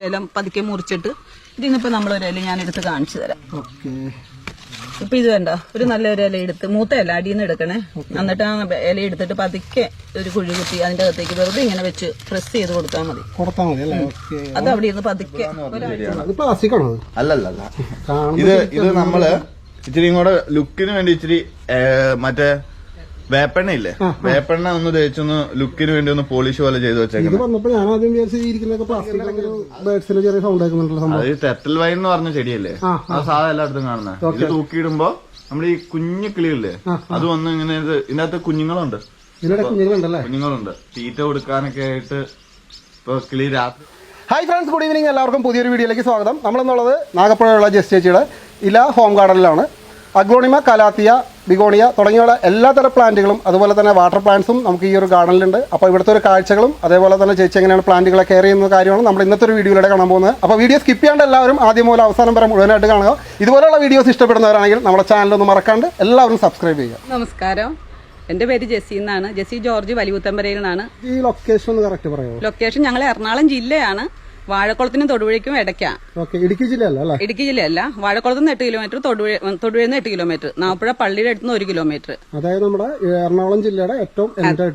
ഇല പതുക്കെ മുറിച്ചിട്ട് ഇതിന്നിപ്പോ നമ്മളൊരു ഇല ഞാൻ എടുത്ത് കാണിച്ചു തരാം. ഓക്കെ. ഇപ്പൊ ഇത് വേണ്ട ഒരു നല്ലൊരു ഇല എടുത്ത് മൂത്ത ഇല അടിയിൽ നിന്ന് എടുക്കണേ എന്നിട്ട് ആ ഇല എടുത്തിട്ട് പതുക്കെ ഒരു കുഴി കുത്തി അതിന്റെ അകത്തേക്ക് വെറുതെ ഇങ്ങനെ വെച്ച് പ്രസ് ചെയ്ത് കൊടുത്താൽ മതി. കൊടുത്താൽ മതി അല്ലേ? അത് അവിടെ ഇരുന്ന് പതുക്കെ അല്ലല്ല ഇത് ഇത്? നമ്മൾ ഇച്ചിരി കൂടെ ലുക്കിന് വേണ്ടി ഇച്ചിരി മറ്റേ വേപ്പെണ്ണ ഇല്ലേ വേപ്പെണ്ണ ഒന്ന് തേച്ചൊന്ന് ലുക്കിന് വേണ്ടി ഒന്ന് പോളിഷ് പോലെ ചെയ്ത് ഇത് വെച്ചേക്കണം വന്നപ്പോ ഞാൻ ആദ്യം വിചാരിച്ചു ഈ ഇരിക്കുന്നൊക്കെ പ്ലാസ്റ്റിക് ബേഡ്സിന് ചെറിയ സൗണ്ട് സംഭവം. അത് തെറ്റൽ വൈൻ എന്ന് പറഞ്ഞ ചെടിയല്ലേ? ആ, അത് സാധാ എല്ലായിടത്തും കാണുന്ന. ഇത് തൂക്കിയിടുമ്പോ നമ്മുടെ ഈ കുഞ്ഞു കിളിയില്ലേ അത് വന്ന് ഇങ്ങനെ ഇത് ഇതിനകത്ത് കുഞ്ഞുങ്ങളുണ്ട്. ഇതിനിടെ കുഞ്ഞുങ്ങളുണ്ടല്ലേ? കുഞ്ഞുങ്ങളുണ്ട്. തീറ്റ കൊടുക്കാനൊക്കെ ആയിട്ട് ഇപ്പൊ കിളി രാത്രി ഹായ് ഫ്രണ്ട്സ് ഗുഡ് ഈവനിങ് എല്ലാവർക്കും പുതിയൊരു വീഡിയോയിലേക്ക് സ്വാഗതം. നമ്മളെന്നുള്ളത് നാഗപ്പുഴയുള്ള ജസ്റ്റ് ചേച്ചിയുടെ ഇല ഹോം ഗാർഡനിലാണ് അഗ്ലോണിമ കലാത്തിയ ബിഗോണിയ തുടങ്ങിയുള്ള എല്ലാത്തരം പ്ലാന്റുകളും അതുപോലെ തന്നെ വാട്ടർ പ്ലാന്റ്സും നമുക്ക് ഈ ഒരു ഗാർഡനിലുണ്ട്. അപ്പോൾ ഇവിടുത്തെ ഒരു കാഴ്ചകളും അതേപോലെ തന്നെ ചേച്ചി എങ്ങനെയാണ് പ്ലാന്റുകളെ കെയർ ചെയ്യുന്ന കാര്യമാണ് നമ്മൾ ഇന്നത്തെ ഒരു വീഡിയോയിലൂടെ കാണാൻ പോകുന്നത്. അപ്പോൾ വീഡിയോ സ്കിപ്പ് ചെയ്യാണ്ട് എല്ലാവരും ആദ്യം മുതൽ അവസാനം വരെ മുഴുവനായിട്ട് കാണുക. ഇതുപോലെയുള്ള വീഡിയോസ് ഇഷ്ടപ്പെടുന്നവരാണെങ്കിൽ നമ്മുടെ ചാനൽ ഒന്ന് മറക്കാണ്ട് എല്ലാവരും സബ്സ്ക്രൈബ് ചെയ്യുക. നമസ്കാരം. എന്റെ പേര് ജെസ്സി എന്നാണ്. ജെസ്സി ജോർജ് വലിയത്തമ്പരയിൽ നിന്നാണ്. ഈ ലൊക്കേഷൻ ഒന്ന് കറക്റ്റ് പറയാമോ ലൊക്കേഷൻ ഞങ്ങൾ എറണാകുളം ജില്ലയാണ്. വാഴക്കുളത്തിനും തൊടുപുഴയ്ക്കും ഇടയ്ക്കാണ് ഇടുക്കി ജില്ലയല്ല ഇടുക്കി ജില്ലയല്ല. വാഴക്കുളത്ത് നിന്ന് എട്ട് കിലോമീറ്റർ തൊടുപുഴ തൊടുപുഴയിൽ നിന്ന് എട്ട് കിലോമീറ്റർ. നാപ്പുഴ പള്ളിയുടെ അടുത്ത് നിന്ന് ഒരു കിലോമീറ്റർ. അതായത് നമ്മുടെ എറണാകുളം ജില്ലയുടെ ഏറ്റവും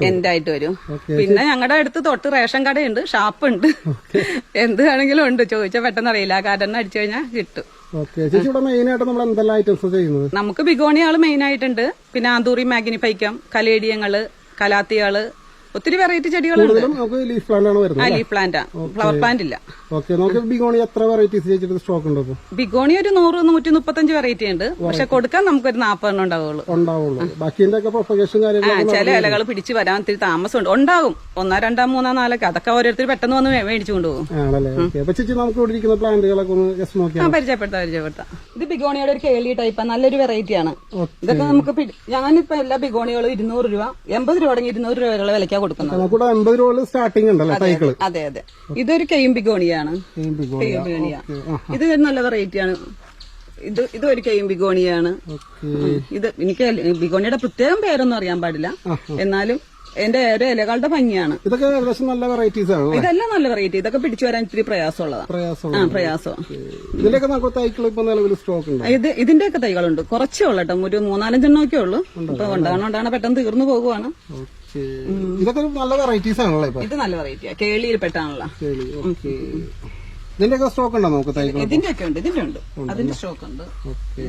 എൻഡായിട്ട് വരും. പിന്നെ ഞങ്ങളുടെ അടുത്ത് തൊട്ട് റേഷൻ കടയുണ്ട് ഷാപ്പുണ്ട്. എന്ത് വേണമെങ്കിലും ഉണ്ട്. ചോദിച്ചാൽ പെട്ടെന്ന് അറിയില്ല. കാരണം അടിച്ചു കഴിഞ്ഞാൽ കിട്ടും. നമുക്ക് ബിഗോണിയാൾ മെയിൻ ആയിട്ടുണ്ട്. പിന്നെ ആന്തൂറി മാഗ്നിഫൈക്കം കലേടിയങ്ങൾ കലാത്തിയാൾ ഒത്തിരി വെറൈറ്റി ചെടികളുണ്ട്. കൂടുതലും നമുക്ക് ലീഫ് പ്ലാന്റ് ആണ് വരുന്നത് ആ ലീഫ് പ്ലാന്റാ ഫ്ലവർ പ്ലാന്റ് ഇല്ല. ഓക്കെ നമുക്ക് ബിഗോണി എത്ര വെറൈറ്റീസ് ചേച്ചിട്ട് സ്റ്റോക്ക് ഉണ്ട് ഇപ്പൊ? ബിഗോണി ഒരു നൂറ് നൂറ്റി മുപ്പത്തഞ്ച് വെറൈറ്റി ഉണ്ട് പക്ഷെ കൊടുക്കാൻ നമുക്കൊരു നാൽപ്പതെണ്ണം ഉണ്ടാവുള്ളൂ. ഉണ്ടാവുള്ളൂ. ബാക്കിന്റെ ഒക്കെ പ്രൊപ്പഗേഷൻ ആ കാര്യങ്ങളൊക്കെ ചില ഇലകൾ പിടിച്ചു വരാൻ ഇത്തിരി താമസമുണ്ട്. ഉണ്ടാവും. ഒന്നാ രണ്ടാം മൂന്നാം നാലൊക്കെ. അതൊക്കെ ഓരോരുത്തർ പെട്ടെന്ന് വന്ന് മേടിച്ചു കൊണ്ടുപോകും. ആണല്ലേ? ഓക്കെ അപ്പൊ ചേച്ചി നമുക്ക് ഇവിടെ ഇരിക്കുന്ന പ്ലാന്റുകളൊക്കെ ഒന്ന് ജസ്റ്റ് ആ നോക്കിയാൽ പരിചയപ്പെടുത്താം പരിചയപ്പെടുത്താം. ഇത് ബിഗോണിയുടെ ഒരു കേളി ടൈപ്പ് നല്ലൊരു വെറൈറ്റി ആണ്. ഇതൊക്കെ നമുക്ക് ഞാനിപ്പോ എല്ലാ ബിഗോണികളും ഇരുന്നൂറ് രൂപ എൺപത് രൂപ തുടങ്ങി ഇരുന്നൂറ് രൂപ വരെയുള്ള കൊടുക്കുന്നത്. നമുക്കിവിടെ അമ്പത് രൂപ സ്റ്റാർട്ടിംഗ് ഉണ്ടല്ലേ അതെ അതെ ഇതൊരു കെയും ബിഗോണിയാണ്. കെയും ബിഗോണിയ? ഇത് നല്ല വെറൈറ്റിയാണ് ഇത് ഇത് ഒരു കെയും ബിഗോണിയാണ്. ഇത് എനിക്ക് ബിഗോണിയുടെ പ്രത്യേകം പേരൊന്നും അറിയാൻ പാടില്ല. എന്നാലും എന്റെ ഒരു ഇലകളുടെ ഭംഗിയാണ്. ഇതൊക്കെ ഏകദേശം നല്ല വെറൈറ്റീസ് ആണ്? ഇതെല്ലാം നല്ല വെറൈറ്റി ഇതൊക്കെ പിടിച്ചു വരാൻ ഇത്തിരി പ്രയാസമുള്ളതാണ് പ്രയാസം ആ പ്രയാസം ഇതിന്റെയൊക്കെ നമുക്ക് തൈക്കിൾ ഇപ്പൊ നിലവിൽ സ്റ്റോക്ക് ഉണ്ട്? ഇത് ഇതിന്റെ ഒക്കെ തൈകളുണ്ട്. കുറച്ചേ ഉള്ളൂ കേട്ടോ. ഒരു മൂന്നാലഞ്ചെണ്ണമൊക്കെ ഉള്ളൂ. ഇപ്പൊ കൊണ്ടാണ് കൊണ്ടാണ് പെട്ടെന്ന് തീർന്നു പോകുവാണ്. ഇതൊക്കെ നല്ല വെറൈറ്റീസ് ആണല്ലോ ഇപ്പൊ. ഇത് നല്ല വെറൈറ്റിയാ കേളിയിൽ പെട്ടാണല്ലോ കേളി ഓക്കെ ഇതിന്റെയൊക്കെ സ്റ്റോക്ക് ഉണ്ടോ നമുക്ക് തൈകൾ ഇതിന്റെ ഒക്കെ ഉണ്ട് ഇതിന്റെ ഉണ്ട്. അതിന്റെ സ്റ്റോക്ക് ഉണ്ട്. ഓക്കെ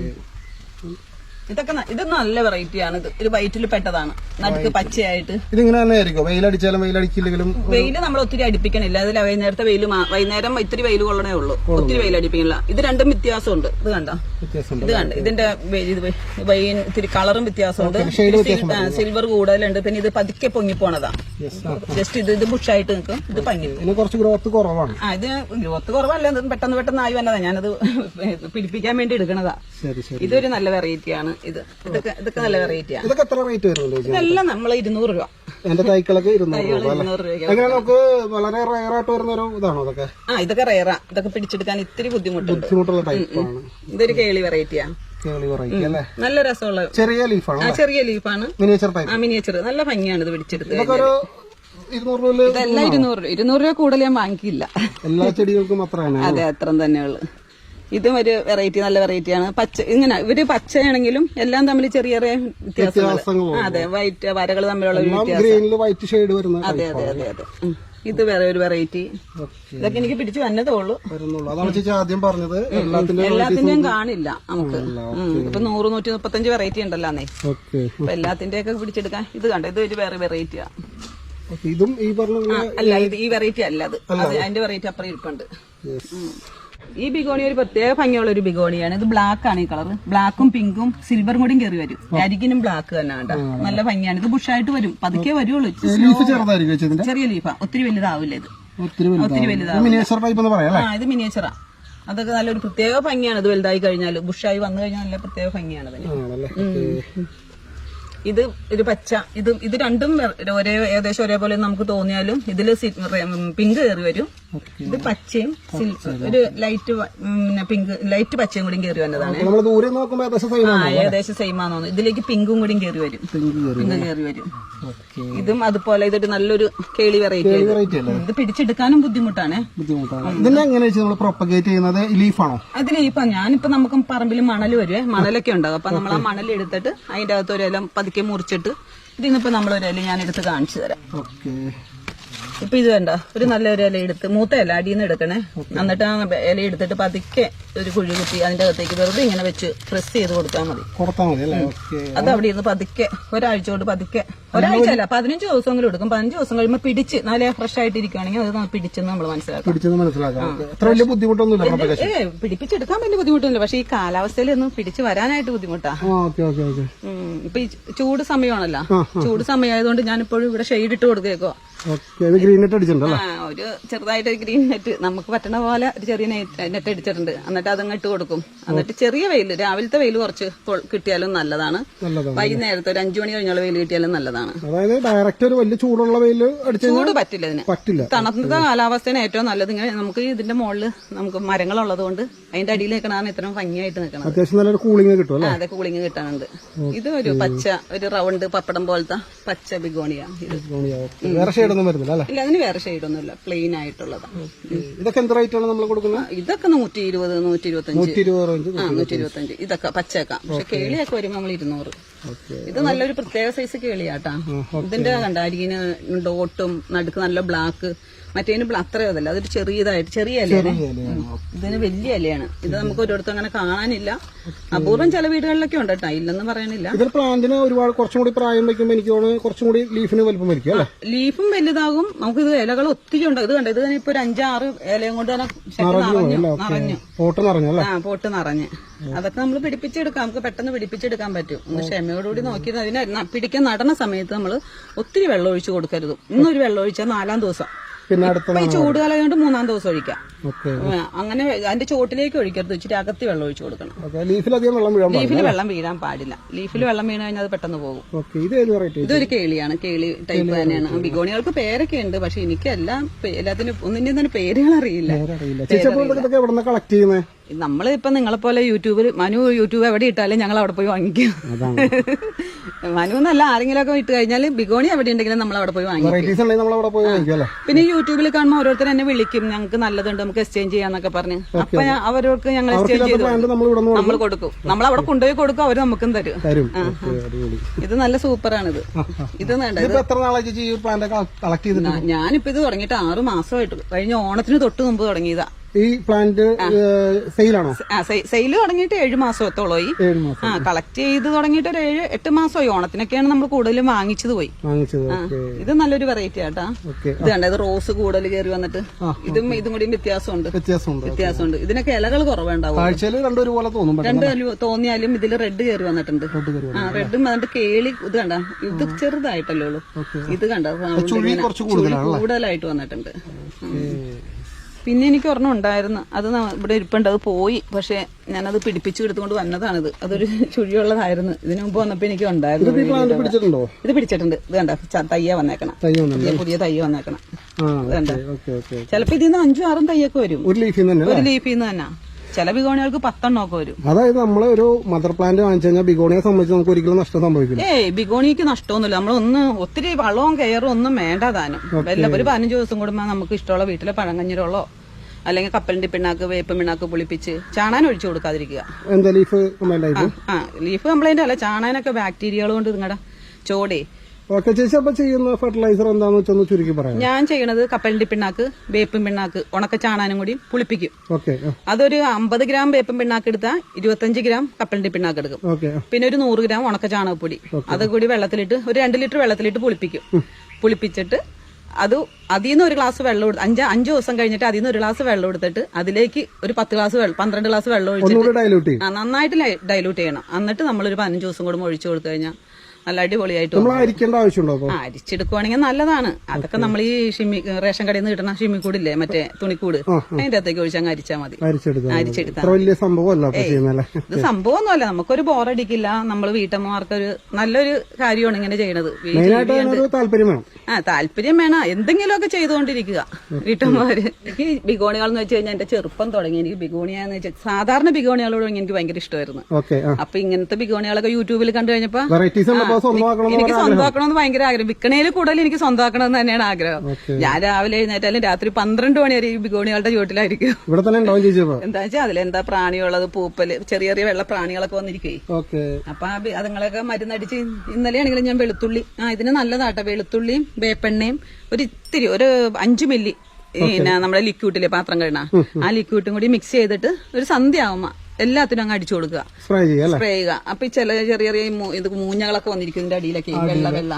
ഇതൊക്കെ ഇത് നല്ല വെറൈറ്റി ആണ്. ഇത് ഒരു വയറ്റിൽ പെട്ടതാണ്. നടുക്ക് പച്ചയായിട്ട്. ഇതിങ്ങനെ തന്നെ ആയിരിക്കും. വെയിലടിച്ചാലും വെയിലടിക്കില്ലെങ്കിലും വെയിൽ നമ്മൾ ഒത്തിരി അടിപ്പിക്കണില്ല. അതിൽ വൈകുന്നേരത്തെ വെയിൽ വൈകുന്നേരം ഇത്തിരി വെയിൽ കൊള്ളണേ ഉള്ളൂ. ഒത്തിരി വെയിൽ അടിപ്പിക്കണില്ല. ഇത് രണ്ടും വ്യത്യാസമുണ്ട്. ഇത് കണ്ട? ഇത് കണ്ട്. ഇതിന്റെ വെയിൽ ഇത് വെ- വെയിൻ ഇത്തിരി കളറും വ്യത്യാസമുണ്ട്. സിൽവർ കൂടുതലുണ്ട്. പിന്നെ ഇത് പതുക്കെ പൊങ്ങിപ്പോണതാ. യെസ് ജസ്റ്റ് ഇത് ഇത് ബുഷായിട്ട് നിൽക്കും ഇത് പങ്ങി കുറച്ച് ഗ്രോത്ത് കുറവാണ്. ആ ഇത് ഗ്രോത്ത് കുറവല്ല. പെട്ടെന്ന് പെട്ടെന്ന് ആയി വന്നതാ. ഞാനത് പിടിപ്പിക്കാൻ വേണ്ടി എടുക്കണതാ. ഇതൊരു നല്ല വെറൈറ്റിയാണ് ഇത്. ഇതൊക്കെ ഇതൊക്കെ നല്ല വെറൈറ്റിയാണ് ഇതൊക്കെ എത്ര റേറ്റ് വരുന്നുണ്ട് ഇതെല്ലാം നമ്മൾ ഇരുന്നൂറ് രൂപ. എന്റെ തൈക്കളൊക്കെ ഇരുന്നൂറ് രൂപ ഇരുന്നൂറ് രൂപ അങ്ങനെ നമുക്ക് വളരെ റയർ ആയിട്ട് വരുന്ന ഒരു ഇതാണോ അതൊക്കെ? ആ ഇതൊക്കെ റയറാ ഇതൊക്കെ പിടിച്ചെടുക്കാൻ ഇത്തിരി ബുദ്ധിമുട്ടുണ്ട്. ബുദ്ധിമുട്ടുള്ള ടൈപ്പാണ് ഇതൊരു കേളി വെറൈറ്റിയാണ് നല്ല രസമുള്ള ചെറിയ ലീഫാണ് ചെറിയ ലീഫാണ് മിനിയേച്ചർ ആ മിനിയേച്ചർ നല്ല ഭംഗിയാണ് ഇത് പിടിച്ചെടുത്ത് ഇതൊക്കെ ഒരു ഇരുന്നൂറ് ഇതെല്ലാം ഇരുന്നൂറ് രൂപ. ഇരുന്നൂറ് രൂപ കൂടുതൽ ഞാൻ വാങ്ങിക്കില്ല. എല്ലാ ചെടികൾക്കും അത്രയാണ് അതെ അത്ര തന്നെയുള്ളു ഇതും ഒരു വെറൈറ്റി നല്ല വെറൈറ്റിയാണ് പച്ച ഇങ്ങനെ ഇവർ പച്ചയാണെങ്കിലും എല്ലാം തമ്മിൽ ചെറിയ ചെറിയ വ്യത്യാസങ്ങൾ. അതെ വൈറ്റ് വരകൾ തമ്മിലുള്ള വൈറ്റ് ഷെയ്ഡ് അതെ അതെ അതെ അതെ. ഇത് വേറെ ഒരു വെറൈറ്റി ഇതൊക്കെ എനിക്ക് പിടിച്ചു വന്നതേ ഉള്ളൂ. വരുന്നുള്ളൂ. അതാണ് ചേച്ചി ആദ്യം പറഞ്ഞത്. എല്ലാത്തിന്റെ എല്ലാത്തിന്റെയും കാണില്ല നമുക്ക്. ഇപ്പൊ നൂറ് നൂറ്റി മുപ്പത്തഞ്ച് വെറൈറ്റി ഉണ്ടല്ലോ അന്നേ. അപ്പൊ എല്ലാത്തിന്റെ ഒക്കെ പിടിച്ചെടുക്കാൻ ഇത് കണ്ട? ഇത് ഒരു വേറെ വെറൈറ്റിയാ ഇതും ഈ പറഞ്ഞ അല്ല ഇത് ഈ വെറൈറ്റി അല്ല അത് അത് അതിന്റെ വെറൈറ്റി അപ്പുറം ഇരിപ്പുണ്ട്. ഈ ബിഗോണി ഒരു പ്രത്യേക ഭംഗിയുള്ള ഒരു ബിഗോണിയാണ്. ഇത് ബ്ലാക്ക് ആണ് ഈ കളർ ബ്ലാക്കും പിങ്കും സിൽവറും കൂടിയും കയറി വരും. അരികിനും ബ്ലാക്ക് തന്നെ കേട്ടോ. നല്ല ഭംഗിയാണ്. ഇത് ബുഷായിട്ട് വരും. പതുക്കെ വരുള്ളൂ. ചെറിയ ലീഫാ ഒത്തിരി വലുതാവില്ല ഇത്. ഒത്തിരി ഒത്തിരി വലുതാവും മിനിയേച്ചർ ടൈപ്പ് എന്ന് പറയാം അല്ലേ? ആ ഇത് മിനിയേച്ചറാ അതൊക്കെ നല്ലൊരു പ്രത്യേക ഭംഗിയാണ്. ഇത് വലുതായി കഴിഞ്ഞാൽ ബുഷായി വന്നു കഴിഞ്ഞാൽ നല്ല പ്രത്യേക ഭംഗിയാണ് ഓക്കെ. ഇത് ഒരു പച്ച. ഇത് ഇത് രണ്ടും ഒരേ ഏകദേശം ഒരേപോലെ നമുക്ക് തോന്നിയാലും ഇതിൽ പിങ്ക് കയറി വരും. ഇത് പച്ചയും ഒരു ലൈറ്റ് പിന്നെ പിങ്ക് ലൈറ്റ് പച്ചയും കൂടി കയറി വന്നതാണ്. ഏകദേശം സെയിം ആ ആണ് ഏകദേശം തോന്നുന്നു ഇതിലേക്ക് പിങ്കും കൂടി കയറി വരും. പിങ്ക് കയറി വരും. ഇതും അതുപോലെ ഇതൊരു നല്ലൊരു കേളി വെറൈറ്റി ഇത് പിടിച്ചെടുക്കാനും ബുദ്ധിമുട്ടാണ്. ചെയ്യുന്നത്? ലീഫാണോ അത് ലീഫാണ് ഞാനിപ്പോ നമുക്ക് പറമ്പിൽ മണൽ വരുവേ മണലൊക്കെ ഉണ്ടാകും അപ്പൊ നമ്മൾ ആ മണൽ എടുത്തിട്ട് അതിന്റെ അകത്ത് ഒരു ഇല പതുക്കെ മുറിച്ചിട്ട് ഇതിന്നിപ്പോ നമ്മൾ ഒരു ഇല ഞാൻ എടുത്ത് കാണിച്ചു തരാം. ഓക്കെ. ഇപ്പൊ ഇത് വേണ്ട ഒരു നല്ല ഒരു ഇല എടുത്ത് മൂത്ത ഇല അടിയിൽ നിന്ന് എടുക്കണേ എന്നിട്ട് ആ ഇല എടുത്തിട്ട് പതുക്കെ ഒരു കുഴി കുത്തി അതിന്റെ അകത്തേക്ക് വെറുതെ ഇങ്ങനെ വെച്ച് പ്രസ് ചെയ്ത് കൊടുത്താൽ മതി. അത് അവിടെ ഇരുന്ന് പതുക്കെ ഒരാഴ്ച കൊണ്ട് പതുക്കെ ഒരാഴ്ച അല്ല പതിനഞ്ച് ദിവസമെങ്കിലും എടുക്കും. പതിനഞ്ച് ദിവസം കഴിയുമ്പോൾ പിടിച്ച് നല്ല ഫ്രഷ് ആയിട്ട് ഇരിക്കുകയാണെങ്കിൽ അത് പിടിച്ചെന്ന് നമ്മൾ മനസ്സിലാക്കും. ബുദ്ധിമുട്ടൊന്നുമില്ല ഏ പിടിപ്പിച്ചെടുക്കാൻ വലിയ ബുദ്ധിമുട്ടൊന്നുമില്ല. പക്ഷെ ഈ കാലാവസ്ഥയിൽ ഒന്നും പിടിച്ച് വരാനായിട്ട് ബുദ്ധിമുട്ടാ. ഇപ്പൊ ചൂട് സമയമാണല്ലോ. ചൂട് സമയമായതുകൊണ്ട് ഞാനിപ്പോഴും ഇവിടെ ഷെയ്ഡ് ഇട്ട് കൊടുത്തേക്കോ ഇത് ഗ്രീൻ നെറ്റ് അടിച്ചിട്ടുണ്ടല്ലോ? ഒരു ചെറുതായിട്ട് ഗ്രീൻ നെറ്റ്. നമുക്ക് പറ്റണ പോലെ ഒരു ചെറിയ നെറ്റ് അടിച്ചിട്ടുണ്ട്. എന്നിട്ട് അതങ്ങ് ഇട്ട് കൊടുക്കും. എന്നിട്ട് ചെറിയ വെയിൽ രാവിലത്തെ വെയിൽ കുറച്ച് കിട്ടിയാലും നല്ലതാണ്. വൈകുന്നേരത്തെ ഒരു അഞ്ചു മണി കഴിഞ്ഞുള്ള വെയിൽ കിട്ടിയാലും നല്ലതാണ്. അതായത് ഡയറക്റ്റ് ഒരു വലിയ ചൂടുള്ള വെയിൽ ചൂട് പറ്റില്ല ഇതിന്. പറ്റില്ല. തണുത്ത കാലാവസ്ഥയാണ് ഏറ്റവും നല്ലത്. ഇങ്ങനെ നമുക്ക് ഇതിന്റെ മുകളിൽ നമുക്ക് മരങ്ങളുള്ളത് കൊണ്ട് അതിന്റെ അടിയിൽ നിൽക്കണതാണ് ഇത്രയും ഭംഗിയായിട്ട് നിൽക്കണം അത്യാവശ്യം നല്ലൊരു കൂളിംഗ് കിട്ടും അതെ കൂളിംഗ് കിട്ടാനുണ്ട്. ഇത് ഒരു പച്ച ഒരു റൗണ്ട് പപ്പടം പോലത്തെ പച്ച ബിഗോണിയ ഇത്. ഓക്കേ. വേറെ ഒന്നും വരുന്നില്ല അല്ലേ? ഇല്ല അതിന് വേറെ ഷെയ്ഡൊന്നുമില്ല. പ്ലെയിൻ ആയിട്ടുള്ളതാണ് ഇതൊക്കെ എന്ത് റേറ്റ് ആണ് നമ്മൾ കൊടുക്കുന്നത്? ഇതൊക്കെ നൂറ്റി ഇരുപത് നൂറ്റി ഇരുപത്തഞ്ച് നൂറ്റി ഇരുപത് റേഞ്ച് ആ നൂറ്റി ഇരുപത്തഞ്ച് ഇതൊക്കെ പച്ചക്ക പക്ഷെ കേളിയൊക്കെ വരുമ്പോൾ നമ്മൾ ഇരുന്നൂറ്. ഓക്കെ ഇത് നല്ലൊരു പ്രത്യേക സൈസ് കേളിയാട്ടാ. ഇതിന്റെ കണ്ട? അരികിന് ഡോട്ടും നടുക്ക് നല്ല ബ്ലാക്ക് മറ്റേതിന് ബ്ല- അത്രയും അതല്ല അതൊരു ചെറിയതായിട്ട് ചെറിയ ഇലയാണ്. ഇതിന് വലിയ ഇലയാണ്. ഇത് നമുക്ക് ഒരിടത്തും അങ്ങനെ കാണാനില്ല. അപൂർവം ചില വീടുകളിലൊക്കെ ഉണ്ട് കേട്ടോ ഇല്ലെന്ന് പറയണില്ല. ഇതിൽ പ്ലാന്റിന് ഒരുപാട് കുറച്ചും കൂടി പ്രായം വയ്ക്കുമ്പോൾ എനിക്ക് തോന്നുന്നു കുറച്ചും കൂടി ലീഫിന് വലുപ്പം വരിക്കും അല്ലേ ലീഫും വലുതാകും. നമുക്ക് ഇത് ഇലകൾ ഒത്തിരി ഉണ്ട്. ഇത് കണ്ടോ? ഇത് തന്നെ ഇപ്പൊ ഒരു അഞ്ചാറ് ഇലയും കൊണ്ട് തന്നെ നിറഞ്ഞു നിറഞ്ഞു. പോട്ട് നിറഞ്ഞല്ലേ ആ പോട്ട് നിറഞ്ഞ്. അതൊക്കെ നമ്മൾ പിടിപ്പിച്ചെടുക്കാം. നമുക്ക് പെട്ടെന്ന് പിടിപ്പിച്ചെടുക്കാൻ പറ്റും. ഒന്ന് ക്ഷമയോടുകൂടി നോക്കി അതിനെ പിടിക്കാൻ നടന്ന സമയത്ത് നമ്മൾ ഒത്തിരി വെള്ളം ഒഴിച്ചു കൊടുക്കരുത്. ഇന്നൊരു വെള്ളം ഒഴിച്ചാൽ നാലാം ദിവസം. പിന്നെ അടുത്ത ഈ ചൂട് കൊണ്ട് മൂന്നാം ദിവസം ഒഴിക്കാം. അങ്ങനെ അതിന്റെ ചോട്ടിലേക്ക് ഒഴിക്കരുത്. ഇച്ചിരി അകത്തി വെള്ളം ഒഴിച്ചു കൊടുക്കണം. ലീഫിൽ വെള്ളം വീഴാൻ പാടില്ല ലീഫിൽ വെള്ളം വീഴാൻ പാടില്ല. ലീഫിൽ വെള്ളം വീണ് കഴിഞ്ഞാൽ അത് പെട്ടെന്ന് പോകും. ഇതൊരു കേളിയാണ്. കേളി ടൈപ്പ് തന്നെയാണ്. ബിഗോണികൾക്ക് പേരൊക്കെ ഉണ്ട്. പക്ഷെ എനിക്ക് എല്ലാം എല്ലാത്തിനും ഒന്നിന്റെയും തന്നെ പേരുകൾ അറിയില്ല കളക്ട് ചെയ്യുന്നത് നമ്മൾ ഇപ്പൊ നിങ്ങളെ പോലെ യൂട്യൂബിൽ മനു യൂട്യൂബ് എവിടെ ഇട്ടാലും ഞങ്ങൾ അവിടെ പോയി വാങ്ങിക്കും. മനു എന്നല്ല ആരെങ്കിലും ഒക്കെ ഇട്ട് കഴിഞ്ഞാൽ ബിഗോണി എവിടെ ഉണ്ടെങ്കിലും നമ്മൾ അവിടെ പോയി വാങ്ങിക്കും പിന്നെ യൂട്യൂബിൽ കാണുമ്പോൾ ഓരോരുത്തർ എന്നെ വിളിക്കും ഞങ്ങൾക്ക് നല്ലതുണ്ട് നമുക്ക് എക്സ്ചേഞ്ച് ചെയ്യാന്നൊക്കെ പറഞ്ഞ്. അപ്പൊ അവർക്ക് ഞങ്ങൾ എക്സ്ചേഞ്ച് ചെയ്ത് നമ്മൾ കൊടുക്കും. നമ്മൾ അവിടെ കൊണ്ടുപോയി കൊടുക്കും അവർ നമുക്കും തരും. ഇത് നല്ല സൂപ്പറാണ് ഇത് ഇത് ഞാനിപ്പോ ഇത് തുടങ്ങിയിട്ട് ആറ് മാസമായിട്ട്. കഴിഞ്ഞ ഓണത്തിന് തൊട്ട് മുമ്പ് തുടങ്ങിയതാ. ഈ പ്ലാന്റ് സെയിലാണോ സെയിൽ തുടങ്ങിയിട്ട് ഏഴ് മാസത്തോളമായി. ആ കളക്ട് ചെയ്ത് തുടങ്ങിയിട്ട് ഒരു ഏഴ് എട്ട് മാസമായി. ഓണത്തിനൊക്കെയാണ് നമ്മൾ കൂടുതലും വാങ്ങിച്ചത് പോയി. ഇത് നല്ലൊരു വെറൈറ്റി ആട്ടാ. ഇത് കണ്ട ഇത് റോസ് കൂടുതൽ കയറി വന്നിട്ട്. ഇതും ഇതും കൂടിയും വ്യത്യാസമുണ്ട്. വ്യത്യാസമുണ്ട് ഇതിനൊക്കെ ഇലകൾ കുറവുണ്ടാവും. രണ്ടും തോന്നിയാലും ഇതിൽ റെഡ് കയറി വന്നിട്ടുണ്ട്. ആ റെഡും വന്നിട്ട് കേളി ഇത് കണ്ട? ഇത് ചെറുതായിട്ടല്ലേ ഉള്ളൂ. ഇത് കണ്ട? കൂടുതലായിട്ട് വന്നിട്ടുണ്ട്. പിന്നെ എനിക്ക് ഒരെണ്ണം ഉണ്ടായിരുന്നു. അത് ഇവിടെ ഇരിപ്പുണ്ട്. അത് പോയി. പക്ഷെ ഞാനത് പിടിപ്പിച്ചു എടുത്തുകൊണ്ട് വന്നതാണിത്. അതൊരു ചുഴിയുള്ളതായിരുന്നു. ഇതിനു മുമ്പ് വന്നപ്പോ എനിക്ക് ഉണ്ടായിരുന്നു ഇത് പിടിച്ചിട്ടുണ്ട്? ഇത് കണ്ട? തയ്യ വന്നേക്കണം. പുതിയ തയ്യ വന്നേക്കണം. ചിലപ്പോ ഇതിൽ നിന്ന് അഞ്ചും ആറും തയ്യൊക്കെ വരും. ഒരു ലീഫിൽ നിന്ന് തന്നെ. ചില ബിഗോണികൾക്ക് പത്തെണ്ണമൊക്കെ വരും. അതായത് നമ്മൾ ഒരു മദർ പ്ലാന്റ് വാങ്ങിച്ചു കഴിഞ്ഞാൽ ബിഗോണിയെ സംബന്ധിച്ച് നമുക്ക് ഒരിക്കലും നഷ്ടം സംഭവിക്കില്ല. ഏയ് ബിഗോണിക്ക് നഷ്ടമൊന്നുമില്ല. നമ്മളൊന്ന് ഒത്തിരി വളവും കെയറും ഒന്നും വേണ്ട താനും. എല്ലാം ഒരു പതിനഞ്ച് ദിവസം കൂടുമ്പോൾ നമുക്ക് ഇഷ്ടമുള്ള വീട്ടിലെ പഴങ്കഞ്ഞിരുള്ളോ അല്ലെങ്കിൽ കപ്പലിന്റെ പിണ്ണാക്ക് വേപ്പ് പിണ്ണാക്ക് പുളിപ്പിച്ച് ചാണാൻ ഒഴിച്ചു കൊടുക്കാതിരിക്കുക. എന്താ ലീഫ് ആ ലീഫ് കംപ്ലൈന്റ് അല്ല ചാണാനൊക്കെ ബാക്ടീരിയകൾ കൊണ്ട് നിങ്ങളുടെ ചോടേ ഓക്കെ ചേച്ചി അപ്പൊ ചെയ്യുന്ന ഫെർട്ടിലൈസർ എന്താന്ന് വെച്ചൊന്ന് ചുരുക്കി പറയാം ഞാൻ ചെയ്യണത് കപ്പലിന്റെ പിണ്ണാക്ക് വേപ്പും പിണ്ണാക്ക് ഉണക്ക ചാണാനും കൂടി പുളിപ്പിക്കും. ഓക്കെ അതൊരു അമ്പത് ഗ്രാം വേപ്പും പിണ്ണാക്ക് എടുത്താൽ ഇരുപത്തഞ്ച് ഗ്രാം കപ്പലിന്റെ പിണ്ണാക്ക് എടുക്കും. ഓക്കെ പിന്നെ ഒരു നൂറ് ഗ്രാം ഉണക്ക ചാണകപ്പൊടി. അത് കൂടി വെള്ളത്തിലിട്ട് ഒരു രണ്ട് ലിറ്റർ വെള്ളത്തിലിട്ട് പുളിപ്പിക്കും. പുളിപ്പിച്ചിട്ട് അത് അതിൽ നിന്ന് ഒരു ഗ്ലാസ് വെള്ളം എടുത്ത് അഞ്ച് അഞ്ച് ദിവസം കഴിഞ്ഞിട്ട് അതിൽ നിന്ന് ഒരു ഗ്ലാസ് വെള്ളം എടുത്തിട്ട് അതിലേക്ക് ഒരു പത്ത് ഗ്ലാസ് വെള്ളം പന്ത്രണ്ട് ഗ്ലാസ് വെള്ളം ഒഴിച്ചിട്ട് നന്നായിട്ട് ഡൈലൂട്ട് ചെയ്യണം. എന്നിട്ട് നമ്മളൊരു പതിനഞ്ച് ദിവസം കൂടുമ്പോൾ ഒഴിച്ചു കൊടുത്തു കഴിഞ്ഞാൽ നല്ല അടിപൊളിയായിട്ട് നമ്മൾ. അരിക്കേണ്ട ആവശ്യമുണ്ടോ ആ, അരിച്ചെടുക്കുവാണെങ്കിൽ നല്ലതാണ്. അതൊക്കെ നമ്മൾ ഈ ഷിമ്മി റേഷൻ കടയിൽ നിന്ന് കിട്ടുന്ന ഷിമ്മിക്കൂടില്ലേ മറ്റേ തുണിക്കൂട്. അതിന്റെ അകത്തേക്ക് ഒഴിച്ച് അങ്ങ് അരിച്ചാൽ മതി. അരിച്ചെടുത്താൽ വലിയ സംഭവമല്ല ഇത് സംഭവമൊന്നുമല്ല. നമുക്കൊരു ബോറടിക്കില്ല. നമ്മൾ വീട്ടമ്മമാർക്ക് ഒരു നല്ലൊരു കാര്യമാണ് ഇങ്ങനെ ചെയ്യണത്. ആ താല്പര്യം വേണം. എന്തെങ്കിലുമൊക്കെ ചെയ്തുകൊണ്ടിരിക്കുക. വീട്ടമ്മമാര്. ഈ ബിഗോണികൾ എന്ന് വെച്ച് കഴിഞ്ഞാൽ എന്റെ ചെറുപ്പം തുടങ്ങി. എനിക്ക് ബിഗോണിയ എന്ന് വെച്ചാൽ സാധാരണ ബിഗോണികളോട് എനിക്ക് ഭയങ്കര ഇഷ്ടമായിരുന്നു. അപ്പൊ ഇങ്ങനത്തെ ബിഗോണികളൊക്കെ യൂട്യൂബിൽ കണ്ടു കഴിഞ്ഞപ്പോ എനിക്ക് സ്വന്തമാക്കണമെന്ന് ഭയങ്കര ആഗ്രഹം. വിൽക്കണേൽ കൂടുതൽ എനിക്ക് സ്വന്തമാക്കണമെന്ന് തന്നെയാണ് ആഗ്രഹം. ഞാൻ രാവിലെ എഴുന്നേറ്റാലും രാത്രി പന്ത്രണ്ട് മണി വരെ ഈ ബിഗോണികളുടെ ചുവട്ടിലായിരിക്കും. ഇവിടെ തന്നെ ഉണ്ടാവും ചേച്ചി എന്താ വെച്ചാൽ അതിലെന്താ പ്രാണിയുള്ളത്? പൂപ്പൽ ചെറിയ ചെറിയ വെള്ള പ്രാണികളൊക്കെ വന്നിരിക്കേ അപ്പൊ അതുങ്ങളൊക്കെ മരുന്നടിച്ച് ഇന്നലെയാണെങ്കിലും ഞാൻ വെളുത്തുള്ളി ആ ഇതിന് നല്ലതാട്ടോ വെളുത്തുള്ളിയും വേപ്പെണ്ണയും. ഒരു ഇത്തിരി ഒരു അഞ്ചു മില്ലി പിന്നെ നമ്മുടെ ലിക്വിഡിലെ പാത്രം കഴിണ ആ ലിക്വിഡും കൂടി മിക്സ് ചെയ്തിട്ട് ഒരു സന്ധ്യ ആവുമ്പോ എല്ലാത്തിനും അങ്ങ് അടിച്ചു കൊടുക്കുക. സ്പ്രേ ചെയ്യാം സ്പ്രേ ചെയ്യുക. അപ്പൊ ഈ ചില ചെറിയ ചെറിയ മൂ- ഇത് മൂഞ്ഞകളൊക്കെ വന്നിരിക്കും ഇതിന്റെ അടിയിലൊക്കെ ഈ വെള്ള വെള്ള.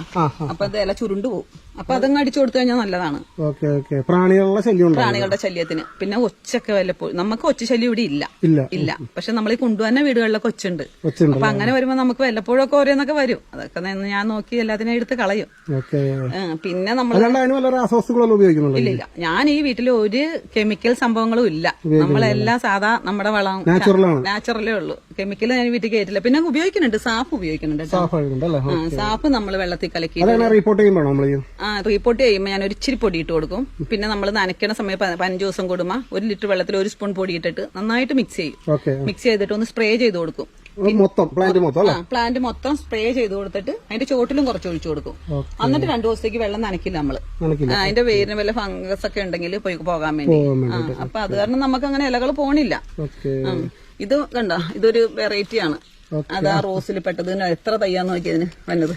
അപ്പൊ അത് ഇല ചുരുണ്ടു പോകും അപ്പൊ അതങ്ങ് അടിച്ചു കൊടുത്തു കഴിഞ്ഞാൽ നല്ലതാണ്. Okay okay. പ്രാണികളുടെ ശല്യം പ്രാണികളുടെ ശല്യത്തിന്. പിന്നെ ഒച്ചൊക്കെ വല്ലപ്പോഴും. നമുക്ക് ഒച്ച ശല്യം ഇവിടെ ഇല്ല. ഇല്ല. ഇല്ല. പക്ഷെ നമ്മൾ ഈ കൊണ്ടുവന്ന വീടുകളിലൊക്കെ ഒച്ചുണ്ട്. ഒച്ചുണ്ട് അപ്പൊ അങ്ങനെ വരുമ്പോ നമുക്ക് വല്ലപ്പോഴൊക്കെ ഓരോന്നൊക്കെ വരും. അതൊക്കെ ഞാൻ നോക്കി എല്ലാത്തിനും എടുത്ത് കളയും. ഓക്കെ. ആ, പിന്നെ നമ്മൾ അല്ലാണ്ട് അതിന് വല്ല ഇല്ല ഞാൻ ഈ വീട്ടിൽ ഒരു കെമിക്കൽ സംഭവങ്ങളും ഇല്ല. നമ്മളെല്ലാം സാധാ നമ്മുടെ വളം നാച്ചുറൽ നാച്ചുറലേ ഉള്ളൂ. കെമിക്കൽ ഞാൻ വീട്ടിൽ കയറ്റില്ല പിന്നെ ഉപയോഗിക്കുന്നുണ്ട്. സാഫ് ഉപയോഗിക്കുന്നുണ്ട് സാഫ് നമ്മൾ വെള്ളത്തിൽ കലക്കി റിപ്പോർട്ട് ചെയ്യുമ്പോൾ റിപ്പോർട്ട് ചെയ്യുമ്പോൾ ഞാൻ ഒരു ഇച്ചിരി പൊടി ഇട്ട് കൊടുക്കും. പിന്നെ നമ്മൾ നനയ്ക്കണ സമയത്ത് പതിനഞ്ച് ദിവസം കൂടുമ്പോൾ ഒരു ലിറ്റർ വെള്ളത്തിൽ ഒരു സ്പൂൺ പൊടി ഇട്ടിട്ട് നന്നായിട്ട് മിക്സ് ചെയ്യും. മിക്സ് ചെയ്തിട്ട് ഒന്ന് സ്പ്രേ ചെയ്ത് കൊടുക്കും. മൊത്തം പ്ലാന്റ് മൊത്തം പ്ലാന്റ് മൊത്തം സ്പ്രേ ചെയ്ത് കൊടുത്തിട്ട് അതിന്റെ ചോട്ടിലും കുറച്ച് ഒഴിച്ചു കൊടുക്കും. എന്നിട്ട് രണ്ടു ദിവസത്തേക്ക് വെള്ളം നനക്കില്ല നമ്മൾ. അതിന്റെ വേരിന് വല്ല ഫംഗസ് ഒക്കെ ഉണ്ടെങ്കിൽ പോയി പോകാൻ വേണ്ടി. അപ്പൊ അത് കാരണം നമുക്ക് അങ്ങനെ ഇലകൾ പോണില്ല. ഇത് കണ്ട? ഇതൊരു വെറൈറ്റി ആണ്. അതാ ആ റോസിൽ പെട്ടത് എത്ര തയ്യാന്ന് നോക്കിയതിന് വന്നത്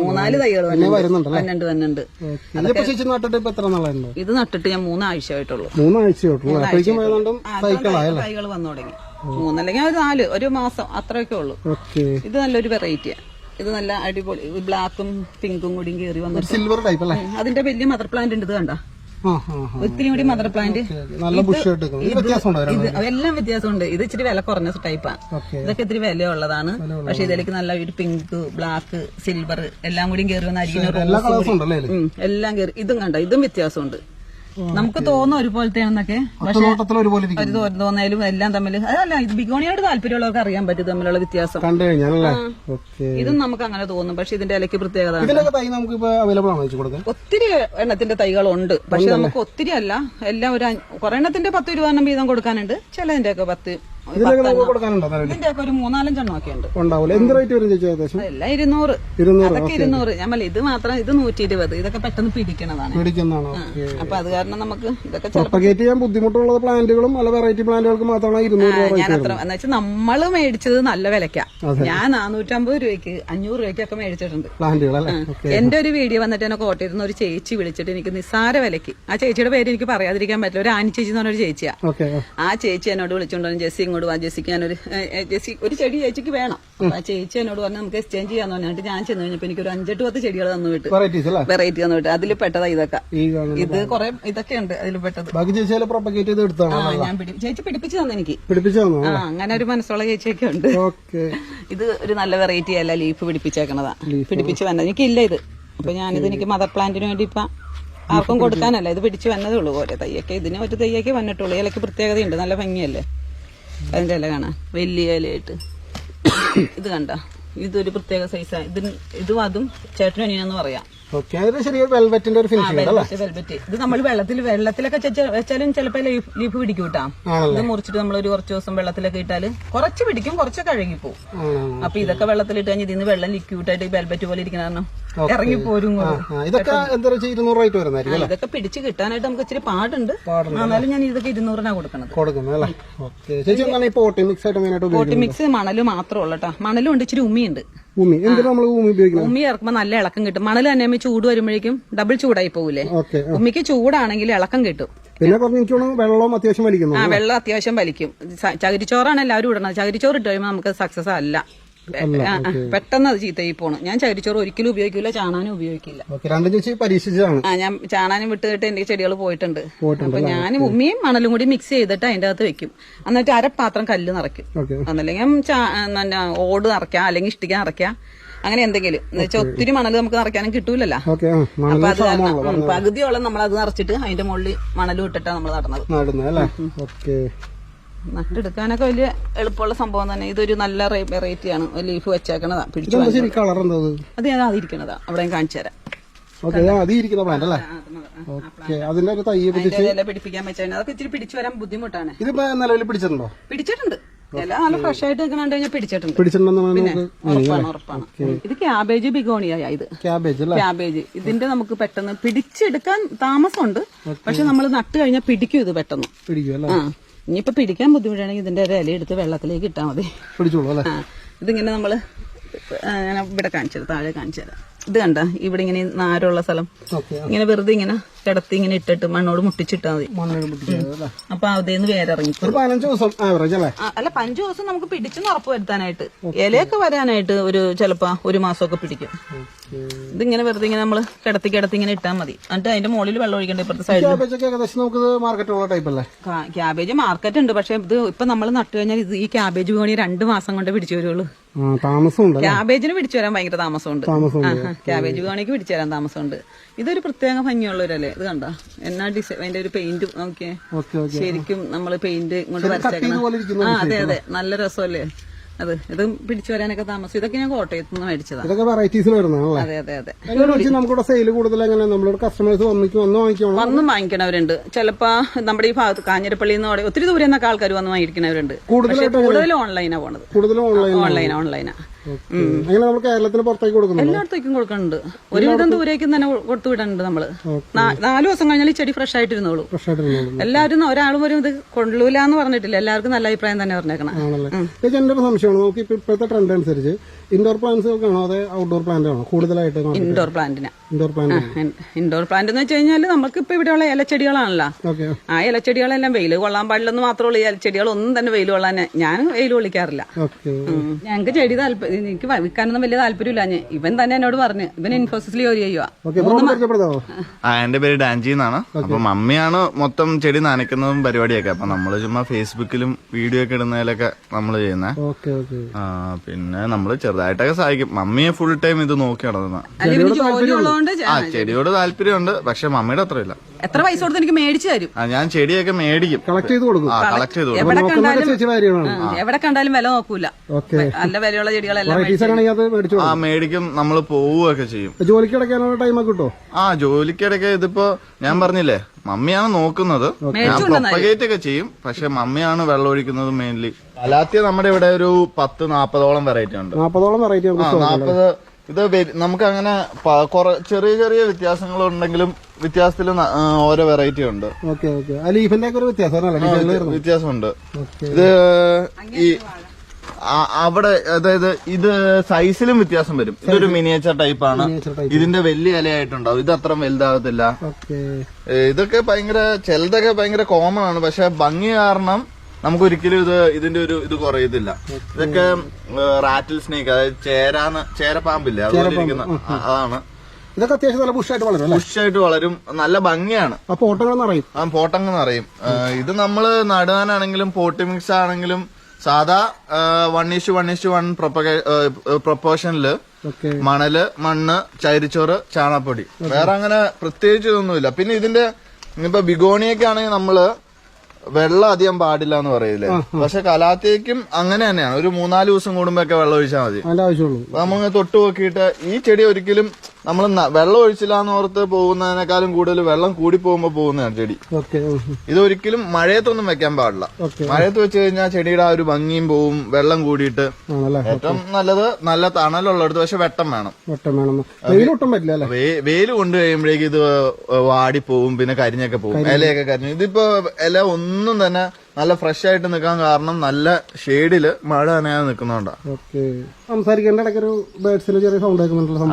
മൂന്നാൽ തൈകൾ ഇപ്പൊ എത്ര ഇത് നട്ടിട്ട് ഞാൻ മൂന്നാഴ്ച ആയിട്ടുള്ളൂ തൈകൾ വന്നു തുടങ്ങി. മൂന്നല്ലെങ്കിൽ ഒരു നാല് ഒരു മാസം അത്രയൊക്കെ ഉള്ളൂ. ഇത് നല്ലൊരു വെറൈറ്റിയാണ് ഇത് നല്ല അടിപൊളി ബ്ലാക്കും പിങ്കും കൂടിയും കയറി വന്നിട്ട്. സിൽവർ ടൈപ്പ് അല്ലേ? അതിന്റെ വലിയ മദർ പ്ലാന്റ് ഉണ്ട് ഇത് കണ്ട? ഒത്തിരി കൂടി മദർ പ്ലാന്റ്. നല്ല എല്ലാം വ്യത്യാസമുണ്ട്. ഇത് ഇച്ചിരി വില കുറഞ്ഞ ടൈപ്പാണ് ഇതൊക്കെ ഇത്തിരി വിലയുള്ളതാണ്. പക്ഷെ ഇതിലേക്ക് നല്ല ഒരു പിങ്ക് ബ്ലാക്ക് സിൽവർ എല്ലാം കൂടി കയറി വന്ന ഉണ്ടല്ലേ എല്ലാം കയറി ഇതും കണ്ടോ? ഇതും വ്യത്യാസമുണ്ട്. നമുക്ക് തോന്നും ഒരുപോലത്തെയാണെന്നൊക്കെ. പക്ഷേ ഒരുപോലെ ഇരിക്കും ഒരു തോന്നലും എല്ലാം തമ്മിൽ അതല്ല ഇത് ബിഗോണിയോട് താല്പര്യമുള്ളവർക്ക് അറിയാൻ പറ്റും തമ്മിലുള്ള വ്യത്യാസം. കണ്ടു കഴിഞ്ഞാലല്ലേ? ഓക്കെ. ഇതും നമുക്ക് അങ്ങനെ തോന്നും പക്ഷെ ഇതിന്റെ ഇലയ്ക്ക് പ്രത്യേകത ഉണ്ട്. ഇതിലൊക്കെ തൈ നമുക്ക് ഇപ്പൊ അവൈലബിൾ ആണോ വെച്ച് കൊടുക്കാൻ? ഒത്തിരി എണ്ണത്തിന്റെ തൈകളുണ്ട്. പക്ഷെ നമുക്ക് ഒത്തിരി അല്ല എല്ലാം ഒരു അഞ്ച്- കുറെ എണ്ണത്തിന്റെ പത്ത് രൂപ വീതം കൊടുക്കാനുണ്ട്. ചിലതിന്റെ ഒക്കെ പത്ത് ഇതിലൊക്കെ നമുക്ക് കൊടുക്കാനുണ്ടോ നിലവിൽ? ഇതിന്റെ ഒക്കെ ഒരു മൂന്നാലഞ്ചെണ്ണം ഒക്കെ ഉണ്ട്. ഉണ്ടാവില്ല എന്ത് റേറ്റ് വരും ചേച്ചി ഏകദേശം? അതെല്ലാം ഇരുന്നൂറ്. ഇരുന്നൂറ് അതൊക്കെ ഇരുന്നൂറ്. ഞാൻ പറയില്ല ഇത് മാത്രം ഇത് നൂറ്റി ഇരുപത് ഇതൊക്കെ പെട്ടെന്ന് പിടിക്കണതാണ്. മേടിക്കുന്നതാണോ ഓക്കെ. അപ്പൊ അത് കാരണം നമുക്ക് ഇതൊക്കെ ചില പ്രൊപ്പഗേറ്റ് ചെയ്യാൻ ബുദ്ധിമുട്ടുള്ള പ്ലാന്റുകളും അല്ല വെറൈറ്റി പ്ലാന്റുകൾക്ക് മാത്രമാണ് ഇരുന്നൂറ് രൂപ ഞാൻ അത്ര എന്ന് വെച്ചാൽ നമ്മൾ മേടിച്ചത് നല്ല വിലക്കാ ഞാൻ നാനൂറ്റമ്പത് രൂപയ്ക്ക് അഞ്ഞൂറ് രൂപയ്ക്കൊക്കെ മേടിച്ചിട്ടുണ്ട്. പ്ലാന്റുകൾ അല്ലേ? ഓക്കെ. എന്റെ ഒരു വീഡിയോ വന്നിട്ട് എന്നെ കോട്ടയത്തുനിന്ന് ഒരു ചേച്ചി വിളിച്ചിട്ട് എനിക്ക് നിസ്സാര വിലക്ക് ആ ചേച്ചിയുടെ പേര് എനിക്ക് പറയാതിരിക്കാൻ പറ്റില്ല. ഒരു ആനി ചേച്ചി എന്ന് പറഞ്ഞൊരു ചേച്ചിയാ. ഓക്കെ ആ ചേച്ചി എന്നോട് വിളിച്ചോണ്ട് ജെസ്സി ഇങ്ങോട്ട് വാ ജെസിക്ക് ഞാനൊരു ഏ, ഒരു ചെടി ചേച്ചിക്ക് വേണം. അപ്പൊ ആ ചേച്ചി എന്നോട് പറഞ്ഞു നമുക്ക് എക്സ്ചേഞ്ച് ചെയ്യാന്ന് പറഞ്ഞിട്ട് ഞാൻ ചെന്ന് കഴിഞ്ഞപ്പോ എനിക്ക് ഒരു അഞ്ചെട്ട് പത്ത് ചെടികൾ തന്നു വിട്ടു. വെറൈറ്റി തന്നു വിട്ടു. അതിൽ പെട്ടതാ ഇതൊക്കെ. ഇത് കുറെ ഇതൊക്കെ ഉണ്ട് അതിൽ പെട്ടത്. ബാക്കി ചേച്ചിയാലും പ്രൊപ്പഗേറ്റ് ചെയ്ത് എടുത്താണ്? ഞാൻ ചേച്ചി പിടിപ്പിച്ചു തന്നെ എനിക്ക്. പിടിപ്പിച്ചു ആ അങ്ങനെ ഒരു മനസ്സുള്ള ചേച്ചിയൊക്കെ ഉണ്ട്. ഇത് ഒരു നല്ല വെറൈറ്റി അല്ല ലീഫ് പിടിപ്പിച്ചേക്കണതാ. പിടിപ്പിച്ച് വന്നത്. എനിക്കില്ല ഇത്. അപ്പൊ ഞാനിത് എനിക്ക് മദർ പ്ലാന്റിന് വേണ്ടി ഇപ്പൊ ആർക്കും കൊടുക്കാനല്ല. ഇത് പിടിച്ചു വന്നതേ ഉള്ളൂ. ഓരോ തയ്യൊക്കെ ഇതിന് ഒരു തയ്യൊക്കെ വന്നിട്ടുള്ളൂ. ഇലക്ക് പ്രത്യേകതയുണ്ട്. നല്ല ഭംഗിയല്ലേ? അതിന്റെ ഇല കാണാൻ വലിയ ഇലയായിട്ട്. ഇത് കണ്ട. ഇതൊരു പ്രത്യേക സൈസാണ് ഇതിന് ഇതും അതും ചേട്ടനും അനിയനെന്ന് പറയാം. ഓക്കെ അതിന് ശരിക്കും വെൽവെറ്റിന്റെ ഒരു ഫിനിഷിംഗ് അല്ലേ? വെൽവെറ്റ് ഇത് നമ്മൾ വെള്ളത്തിൽ വെള്ളത്തിലൊക്കെ വെച്ചാലും ചിലപ്പോൾ ലീഫ് പിടിക്കും കേട്ടാ ഇത് മുറിച്ചിട്ട് നമ്മൾ ഒരു കുറച്ച് ദിവസം വെള്ളത്തിലൊക്കെ ഇട്ടാൽ കുറച്ച് പിടിക്കും കുറച്ച് കഴുകി പോകും അപ്പൊ ഇതൊക്കെ വെള്ളത്തിലിട്ട് കഴിഞ്ഞാൽ ഇതിന് വെള്ളം ലിക്വിഡായിട്ട് ഈ വെൽവെറ്റ് പോലെ ഇരിക്കണം കാരണം ഇറങ്ങി പോരും ഇതൊക്കെ എന്താ വെച്ചാൽ ഇരുന്നൂറ് റേറ്റ് വരുന്നതായിരിക്കും ഇതൊക്കെ പിടിച്ച് കിട്ടാനായിട്ട് നമുക്ക് ഇച്ചിരി പാടുണ്ട്. എന്നാലും ഞാൻ ഇതൊക്കെ ഇരുന്നൂറിനാ കൊടുക്കണം കൊടുക്കുന്നത് അല്ലേ? ഓക്കെ. ചേച്ചി പോട്ടി മിക്സ് ആയിട്ട് പോട്ടി മിക്സ് മണൽ മാത്രമേ ഉള്ളൂ കേട്ടോ മണലും ഉണ്ട് ഇച്ചിരി ഉമ്മിയുണ്ട്. ഭൂമി എന്തിനാ നമ്മൾ ഉപയോഗിക്കുന്നത്? ഇറക്കുമ്പോൾ നല്ല ഇളക്കം കിട്ടും. മണൽ തന്നെ ചൂട് വരുമ്പോഴേക്കും ഡബിൾ ചൂടായി പോകൂലേ ഭൂമിക്ക് ഉമ്മിക്ക് ചൂടാണെങ്കിൽ ഇളക്കം കിട്ടും. പിന്നെ പറഞ്ഞു എനിക്ക് വെള്ളവും അത്യാവശ്യം വലിക്കുന്നു ആ വെള്ളം അത്യാവശ്യം വലിക്കും. ചകിരിച്ചോറാണ് എല്ലാവരും ഇടണത്. ചകിരിച്ചോറ് ഇട്ട് കഴിയുമ്പോൾ നമുക്ക് സക്സസ് അല്ല. പെട്ടെന്ന് അത് ചീത്തയായി പോണു. ഞാൻ ചകിരിച്ചോറ് ഒരിക്കലും ഉപയോഗിക്കില്ല ചാണാനും ഉപയോഗിക്കില്ല. ഓക്കെ രണ്ടും ചേച്ചി പരീക്ഷിച്ചതാണ്. ആ ഞാൻ ചാണാനും വിട്ട് കേട്ട് എന്റെ ചെടികൾ പോയിട്ടുണ്ട്. അപ്പൊ ഞാൻ ഉമ്മിയും മണലും കൂടി മിക്സ് ചെയ്തിട്ട് അതിന്റെ അകത്ത് വെക്കും. എന്നിട്ട് അരപ്പാത്രം കല്ല് നിറയ്ക്കും. ഒന്നല്ലെങ്കിൽ ഓട് നിറയ്ക്കാം അല്ലെങ്കിൽ ഇഷ്ടിക നിറയ്ക്കാം. അങ്ങനെ എന്തെങ്കിലും. ഒത്തിരി മണൽ നമുക്ക് നിറയ്ക്കാനും കിട്ടൂലല്ലോ. അപ്പൊ അത് കാരണം പകുതിയോളം നമ്മൾ അത് നിറച്ചിട്ട് അതിന്റെ മുകളിൽ മണലും ഇട്ടിട്ടാണ് നമ്മൾ നടന്നത്. നടുന്നത് അല്ലേ? ഓക്കെ. നട്ടെടുക്കാനൊക്കെ വലിയ എളുപ്പമുള്ള സംഭവം തന്നെ ഇതൊരു നല്ല വെറൈറ്റിയാണ് ലീഫ് വെച്ചേക്കണതാ പിടിച്ചു കളർ അത് ഞാൻ അതിരിക്കണതാ അവിടെ കാണിച്ചു തരാം അതിന്റെ ഒരു പിടിപ്പിക്കാൻ വെച്ചാൽ അതൊക്കെ ഇച്ചിരി പിടിച്ചു വരാൻ ബുദ്ധിമുട്ടാണ് ഇതിപ്പോ നിലവിൽ പിടിച്ചിട്ടുണ്ടോ പിടിച്ചിട്ടുണ്ട് ഇല നല്ല ഫ്രഷ് ആയിട്ട് നിൽക്കണ പിടിച്ചിട്ടുണ്ട് പിടിച്ചിട്ടുണ്ടെന്ന് ഇത് ക്യാബേജ് ബിഗോണിയായ ഇത് ക്യാബേജ് ഇതിന്റെ നമുക്ക് പെട്ടെന്ന് പിടിച്ചെടുക്കാൻ താമസമുണ്ട് പക്ഷെ നമ്മൾ നട്ട് കഴിഞ്ഞാൽ പിടിക്കും ഇത് പെട്ടെന്ന് പിടിക്കും ഇനിയിപ്പോ പിടിക്കാൻ ബുദ്ധിമുട്ടാണെങ്കിൽ ഇതിന്റെ ഒരു ഇല എടുത്ത് വെള്ളത്തിലേക്ക് ഇട്ടാൽ മതി. പിടിച്ചോളൂ അല്ലേ? ആ ഇതിങ്ങനെ ഞാൻ ഇവിടെ കാണിച്ചത് താഴെ കാണിച്ചു തരാം. ഇത് കണ്ട? ഇവിടെ ഇങ്ങനെ നാരുള്ള സ്ഥലം. ഇങ്ങനെ വെറുതെ ഇങ്ങനെ കിടത്തി ഇങ്ങനെ ഇട്ടിട്ട് മണ്ണോട് മുട്ടിച്ചിട്ടാൽ മതി. അപ്പൊ അതേന്ന് വേരിറങ്ങി അല്ലേ? പഞ്ചു ദിവസം നമുക്ക് പിടിച്ചെന്ന് ഉറപ്പ് വരുത്താനായിട്ട്. ഇലയൊക്കെ വരാനായിട്ട് ഒരു ചിലപ്പോ ഒരു മാസമൊക്കെ പിടിക്കും. ഇതിങ്ങനെ വെറുതെ ഇങ്ങനെ നമ്മൾ കിടത്തി കിടത്തി ഇങ്ങനെ ഇട്ടാൽ മതി. എന്നിട്ട് അതിന്റെ മുകളിൽ വെള്ളം ഒഴിക്കേണ്ട ഇപ്പുറത്തെ സൈഡിൽ ക്യാബേജ് മാർക്കറ്റ് ഉണ്ട്. പക്ഷെ ഇത് ഇപ്പൊ നമ്മൾ നട്ടു കഴിഞ്ഞാൽ ഇത് ഈ ക്യാബേജ് വേണി രണ്ട് മാസം കൊണ്ട് പിടിച്ചു വരുള്ളൂ. താമസമുണ്ട് താമസം ക്യാബേജിന് പിടിച്ചു വരാൻ ഭയങ്കര താമസമുണ്ട്. ക്യാബേജ് വേണിക്ക് പിടിച്ചു വരാൻ താമസമുണ്ട്. ഇതൊരു പ്രത്യേക ഭംഗിയുള്ള ഒരു അല്ലേ ഇത് കണ്ട? എന്നാ ഡിസൈൻ അതിന്റെ ഒരു പെയിന്റ് നോക്കിയേ. ശരിക്കും നമ്മൾ പെയിന്റ് ഇങ്ങോട്ട് വരച്ചേക്കണം. ആ അതെ അതെ. നല്ല രസമല്ലേ? അത് ഇത് പിടിച്ചു വരാനൊക്കെ താമസം ഇതൊക്കെ ഞാൻ കോട്ടയത്ത് നിന്ന് മേടിച്ചതാണ് ഇതൊക്കെ വെറൈറ്റീസിൽ അതെ അതെ അതെ. നമുക്കിവിടെ സെയിൽ കൂടുതൽ എങ്ങനെ? നമ്മളോട് കസ്റ്റമേഴ്സ് വന്ന് വാങ്ങിക്കണം വന്നും വാങ്ങിക്കണവരുണ്ട്. ചിലപ്പോ നമ്മുടെ ഈ ഭാഗത്ത് കാഞ്ഞിരപ്പള്ളി എന്ന് പറയും ഒത്തിരി ദൂരെ നിന്നൊക്കെ ആൾക്കാർ വന്ന് വാങ്ങിക്കണവരുണ്ട് കൂടുതലും ഓൺലൈനാ പോണത്. ഓൺലൈൻ ഓൺലൈനാ ഓൺലൈനാ അങ്ങനെ നമ്മൾ കേരളത്തിന് പുറത്തേക്ക് കൊടുക്കുന്നുണ്ട്? എല്ലായിടത്തേക്കും കൊടുക്കുന്നുണ്ട് ഒരുവിധം ദൂരേക്കും തന്നെ കൊടുത്തു വിടുന്നുണ്ട് നമ്മൾ. നാലു ദിവസം കഴിഞ്ഞാൽ ഈ ചെടി ഫ്രഷ് ആയിട്ടിരുന്നോളൂ. എല്ലാവരും ഒരാളും ഒരു ഇത് കൊള്ളൂല എന്ന് പറഞ്ഞിട്ടില്ല. എല്ലാവർക്കും നല്ല അഭിപ്രായം തന്നെ പറഞ്ഞേക്കണം. എന്റെ ഒരു സംശയമാണ്. നമുക്ക് ഇപ്പൊ ഇപ്പോഴത്തെ ട്രെൻഡ് അനുസരിച്ച് ഇൻഡോർ പ്ലാന്റ്സ് ഒക്കെ ആണോ അതെ ഔട്ട്ഡോർ പ്ലാന്റ് ആണോ? കൂടുതലായിട്ട് ഇൻഡോർ പ്ലാന്റിന് ഇൻഡോർ പ്ലാന്റ് ഇൻഡോർ പ്ലാന്റ് എന്ന് വെച്ച് കഴിഞ്ഞാൽ നമുക്ക് ഇപ്പൊ ഇവിടെയുള്ള ഇലച്ചെടികളാണല്ലോ. ഓക്കെ ആ ഇലച്ചെടികളെല്ലാം വെയിൽ കൊള്ളാൻ പാടില്ലെന്ന് ഉള്ളൂ. ഈ ഇലച്ചെടികളൊന്നും തന്നെ വെയിൽ കൊള്ളാൻ ഞാൻ വെയിൽ കൊള്ളിക്കാറില്ല. ഞങ്ങൾക്ക് ചെടി താല്പര്യം എനിക്ക് വിൽക്കാനൊന്നും വലിയ താല്പര്യമില്ല. ഞാൻ ഇവൻ തന്നെ എന്നോട് പറഞ്ഞു ഇവൻ ഇൻഫോസിസിൽ ജോലി ചെയ്യുക ഓക്കെ ബ്രോ പരിചയപ്പെടുത്താവോ ആ എന്റെ പേര് ഡാൻജി എന്നാണ്. അപ്പൊ മമ്മിയാണ് മൊത്തം ചെടി നനയ്ക്കുന്നതും പരിപാടിയൊക്കെ. അപ്പൊ നമ്മൾ ചുമ്മാ ഫേസ്ബുക്കിലും വീഡിയോ ഒക്കെ ഇടുന്നതിലൊക്കെ നമ്മൾ ചെയ്യുന്നത് ഓക്കെ ഓക്കെ പിന്നെ നമ്മൾ ചെറുതായിട്ടൊക്കെ സഹായിക്കും. മമ്മിയെ ഫുൾ ടൈം ഇത് നോക്കി നടന്ന. ആ ചെടിയോട് താല്പര്യമുണ്ട് പക്ഷെ മമ്മിയുടെ അത്ര ഇല്ല. എത്ര പൈസ കൊടുത്ത് എനിക്ക് മേടിച്ചു തരും? ആ ഞാൻ ചെടിയൊക്കെ മേടിക്കും. കളക്ട് ചെയ്ത് കൊടുക്കും. ആ കളക്ട് ചെയ്തു എവിടെ കണ്ടാലും എവിടെ കണ്ടാലും വില നോക്കൂല. ഓക്കെ. നല്ല വിലയുള്ള ചെടികളെല്ലാം ആ മേടിക്കും നമ്മൾ പോവുകയൊക്കെ ചെയ്യും. ജോലിക്കിടക്കാനുള്ള ടൈം ഒക്കെ കിട്ടോ? ആ ജോലിക്കിടയ്ക്ക് ഇതിപ്പോ ഞാൻ പറഞ്ഞില്ലേ മമ്മിയാണ് നോക്കുന്നത്. ഞാൻ പ്രൊപ്പഗേറ്റ് ഒക്കെ ചെയ്യും. പക്ഷെ മമ്മിയാണ് വെള്ളം ഒഴിക്കുന്നത് മെയിൻലി അലാത്തിയ നമ്മുടെ ഇവിടെ ഒരു പത്ത് നാപ്പതോളം വെറൈറ്റി ഉണ്ട്. നാപ്പതോളം വെറൈറ്റി നാപ്പത് ഇത് നമുക്ക് അങ്ങനെ ചെറിയ ചെറിയ വ്യത്യാസങ്ങൾ ഉണ്ടെങ്കിലും വ്യത്യാസത്തിൽ ഓരോ വെറൈറ്റി ഉണ്ട്. വ്യത്യാസമുണ്ട്. ഇത് ഈ അവിടെ അതായത് ഇത് സൈസിലും വ്യത്യാസം വരും. ഇതൊരു മിനിയേച്ചർ ടൈപ്പ് ആണ്. ഇതിന്റെ വലിയ ഇലയായിട്ടുണ്ടാവും. ഇത് അത്ര വലുതാകത്തില്ല ഇതൊക്കെ ഭയങ്കര ചിലതൊക്കെ ഭയങ്കര കോമൺ ആണ്. പക്ഷെ ഭംഗി കാരണം നമുക്ക് ഒരിക്കലും ഇത് ഇതിന്റെ ഒരു ഇത് കുറയത്തില്ല. ഇതൊക്കെ റാറ്റിൽ സ്നേക്ക് അതായത് ചേരാന്ന് ചേരപ്പാമ്പില്ലേ? അതുപോലെ ഇരിക്കുന്ന അതാണ്. ഇതൊക്കെ അത്യാവശ്യം നല്ല ബുഷായിട്ട് വളരും ബുഷായിട്ട് വളരും. നല്ല ഭംഗിയാണ്. ആ പോട്ടങ്ങൾ നിറയും. ആ പോട്ടങ്ങൾ അറിയും ഇത് നമ്മൾ നടുവാനാണെങ്കിലും പോട്ടി മിക്സ് ആണെങ്കിലും സാധാ വൺ ഇഷ് വൺ ഇഷ് വൺ പ്രൊപ്പോർഷനിൽ മണൽ മണ്ണ് ചരിച്ചോറ് ചാണപ്പൊടി വേറെ അങ്ങനെ പ്രത്യേകിച്ച് ഇതൊന്നുമില്ല. പിന്നെ ഇതിന്റെ ഇനിയിപ്പോ ബിഗോണിയൊക്കെ ആണെങ്കിൽ നമ്മൾ വെള്ളം അധികം പാടില്ല എന്ന് പറയില്ലേ? പക്ഷെ കലാത്തേക്കും അങ്ങനെ തന്നെയാണ്. ഒരു മൂന്നാൽ ദിവസം കൂടുമ്പോ വെള്ളം ഒഴിച്ചാൽ മതി. നമ്മളിങ്ങനെ തൊട്ട് നോക്കിയിട്ട് ഈ ചെടി ഒരിക്കലും നമ്മൾ വെള്ളം ഒഴിച്ചില്ല എന്ന് ഓർത്ത് പോകുന്നതിനേക്കാളും കൂടുതൽ വെള്ളം കൂടി പോകുമ്പോ പോകുന്നതാണ് ചെടി. ഇതൊരിക്കലും ഇത് ഒരിക്കലും മഴയത്തൊന്നും വെക്കാൻ പാടില്ല. മഴയത്ത് വെച്ച് കഴിഞ്ഞാൽ ചെടിയുടെ ആ ഒരു ഭംഗിയും പോവും വെള്ളം കൂടിയിട്ട്. ഏറ്റവും നല്ലത് നല്ല തണലുള്ളിടത്ത് പക്ഷെ വെട്ടം വേണം. വെയിൽ വേണം. വെയിലൊട്ടും പറ്റില്ല അല്ലേ? വേ- വെയിൽ കൊണ്ട് കഴിയുമ്പോഴേക്ക് ഇത് വാടിപ്പോവും പിന്നെ കരിഞ്ഞൊക്കെ പോവും ഇലയൊക്കെ കരിഞ്ഞു. ഇതിപ്പോ ഇല ഒന്നും തന്നെ നല്ല ഫ്രഷ് ആയിട്ട് നിൽക്കാൻ കാരണം നല്ല ഷെയ്ഡിൽ മഴ നനയാതെ നിൽക്കുന്നോണ്ടാ. ഓക്കെ. സംസാരിക്കേണ്ട ഇടയ്ക്ക് ഒരു ബേഡ്സിന് ചെറിയ സൗണ്ട്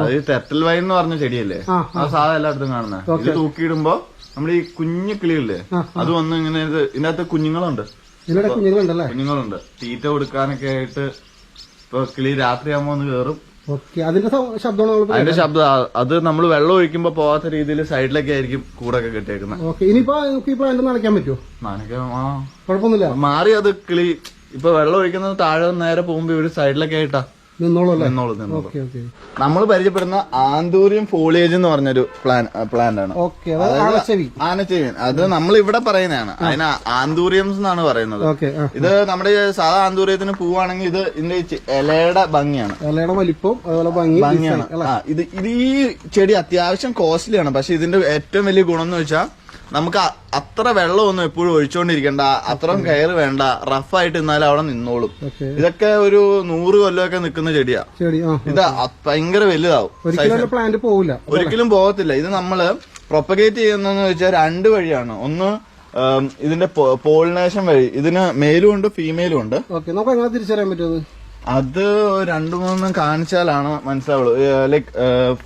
അത് തെറ്റൽ വൈൻ എന്ന് പറഞ്ഞ ചെടിയല്ലേ? ആ, സാധനം സാധാ എല്ലായിടത്തും കാണുന്നത് ഇത് തൂക്കിയിടുമ്പോ നമ്മുടെ ഈ കുഞ്ഞു കിളിയില്ലേ അത് വന്ന് ഇങ്ങനെ ഇത് ഇതിനകത്ത് കുഞ്ഞുങ്ങളുണ്ട്. കുഞ്ഞുങ്ങളുണ്ട്. തീറ്റ കൊടുക്കാനൊക്കെ ആയിട്ട് ഇപ്പൊ കിളി രാത്രിയാകുമ്പോ ഒന്ന് ഓക്കെ അതിന്റെ ശബ്ദമാണ് അതിന്റെ ശബ്ദം അത് നമ്മൾ വെള്ളം ഒഴിക്കുമ്പോ പോവാത്ത രീതിയിൽ സൈഡിലൊക്കെ ആയിരിക്കും കൂടൊക്കെ കെട്ടിയേക്കുന്നത് ഓക്കെ. ഇനിയിപ്പോ നനയ്ക്കാൻ പറ്റുമോ നനയ്ക്കാൻ ആ. കുഴപ്പമൊന്നുമില്ല. മാറി അത് കിളി ഇപ്പൊ വെള്ളം ഒഴിക്കുന്നത് താഴെ നേരെ പോകുമ്പോ ഒരു സൈഡിലൊക്കെ ആയിട്ടാ. നമ്മൾ പരിചയപ്പെടുന്ന ആന്തൂറിയം ഫോളിയേജ് എന്ന് പറഞ്ഞൊരു പ്ലാൻ പ്ലാന്റ് ആണ്. ആനച്ചെവിയൻ അത് നമ്മൾ ഇവിടെ പറയുന്നതാണ്. അതിന് ആന്തൂറിയംസ് എന്നാണ് പറയുന്നത്. ഇത് നമ്മുടെ സാധാ ആന്തൂറിയത്തിന് പൂവാണെങ്കിൽ ഇത് ഇതിന്റെ ഇലയുടെ ഭംഗിയാണ്. ഇലയുടെ വലിപ്പം അതുപോലെ ഭംഗി ഭംഗിയാണ്. ഇത് ഇത് ഈ ചെടി അത്യാവശ്യം കോസ്റ്റ്ലിയാണ് പക്ഷെ ഇതിന്റെ ഏറ്റവും വലിയ ഗുണം എന്ന് വെച്ചാൽ നമുക്ക് അത്ര വെള്ളമൊന്നും എപ്പോഴും ഒഴിച്ചുകൊണ്ടിരിക്കണ്ട അത്രയും കയറ് വേണ്ട റഫായിട്ട് നിന്നാലും അവിടെ നിന്നോളും. ഇതൊക്കെ ഒരു നൂറ് കൊല്ലമൊക്കെ നിൽക്കുന്ന ചെടിയാ. ഇത് ഭയങ്കര വലുതാവും. പ്ലാന്റ് പോവില്ല. ഒരിക്കലും പോകത്തില്ല. ഇത് നമ്മൾ പ്രൊപ്പഗേറ്റ് ചെയ്യുന്നതെന്ന് വെച്ചാൽ രണ്ട് വഴിയാണ്. ഒന്ന് ഇതിന്റെ പോളിനേഷൻ വഴി. ഇതിന് മെയിലും ഉണ്ട് ഫീമെയിലും ഉണ്ട്. നമുക്ക് എങ്ങനെ തിരിച്ചറിയാൻ പറ്റുന്നത് അത്? രണ്ടു മൂന്നും കാണിച്ചാലാണ് മനസ്സിലാവുള്ളൂ. ലൈക്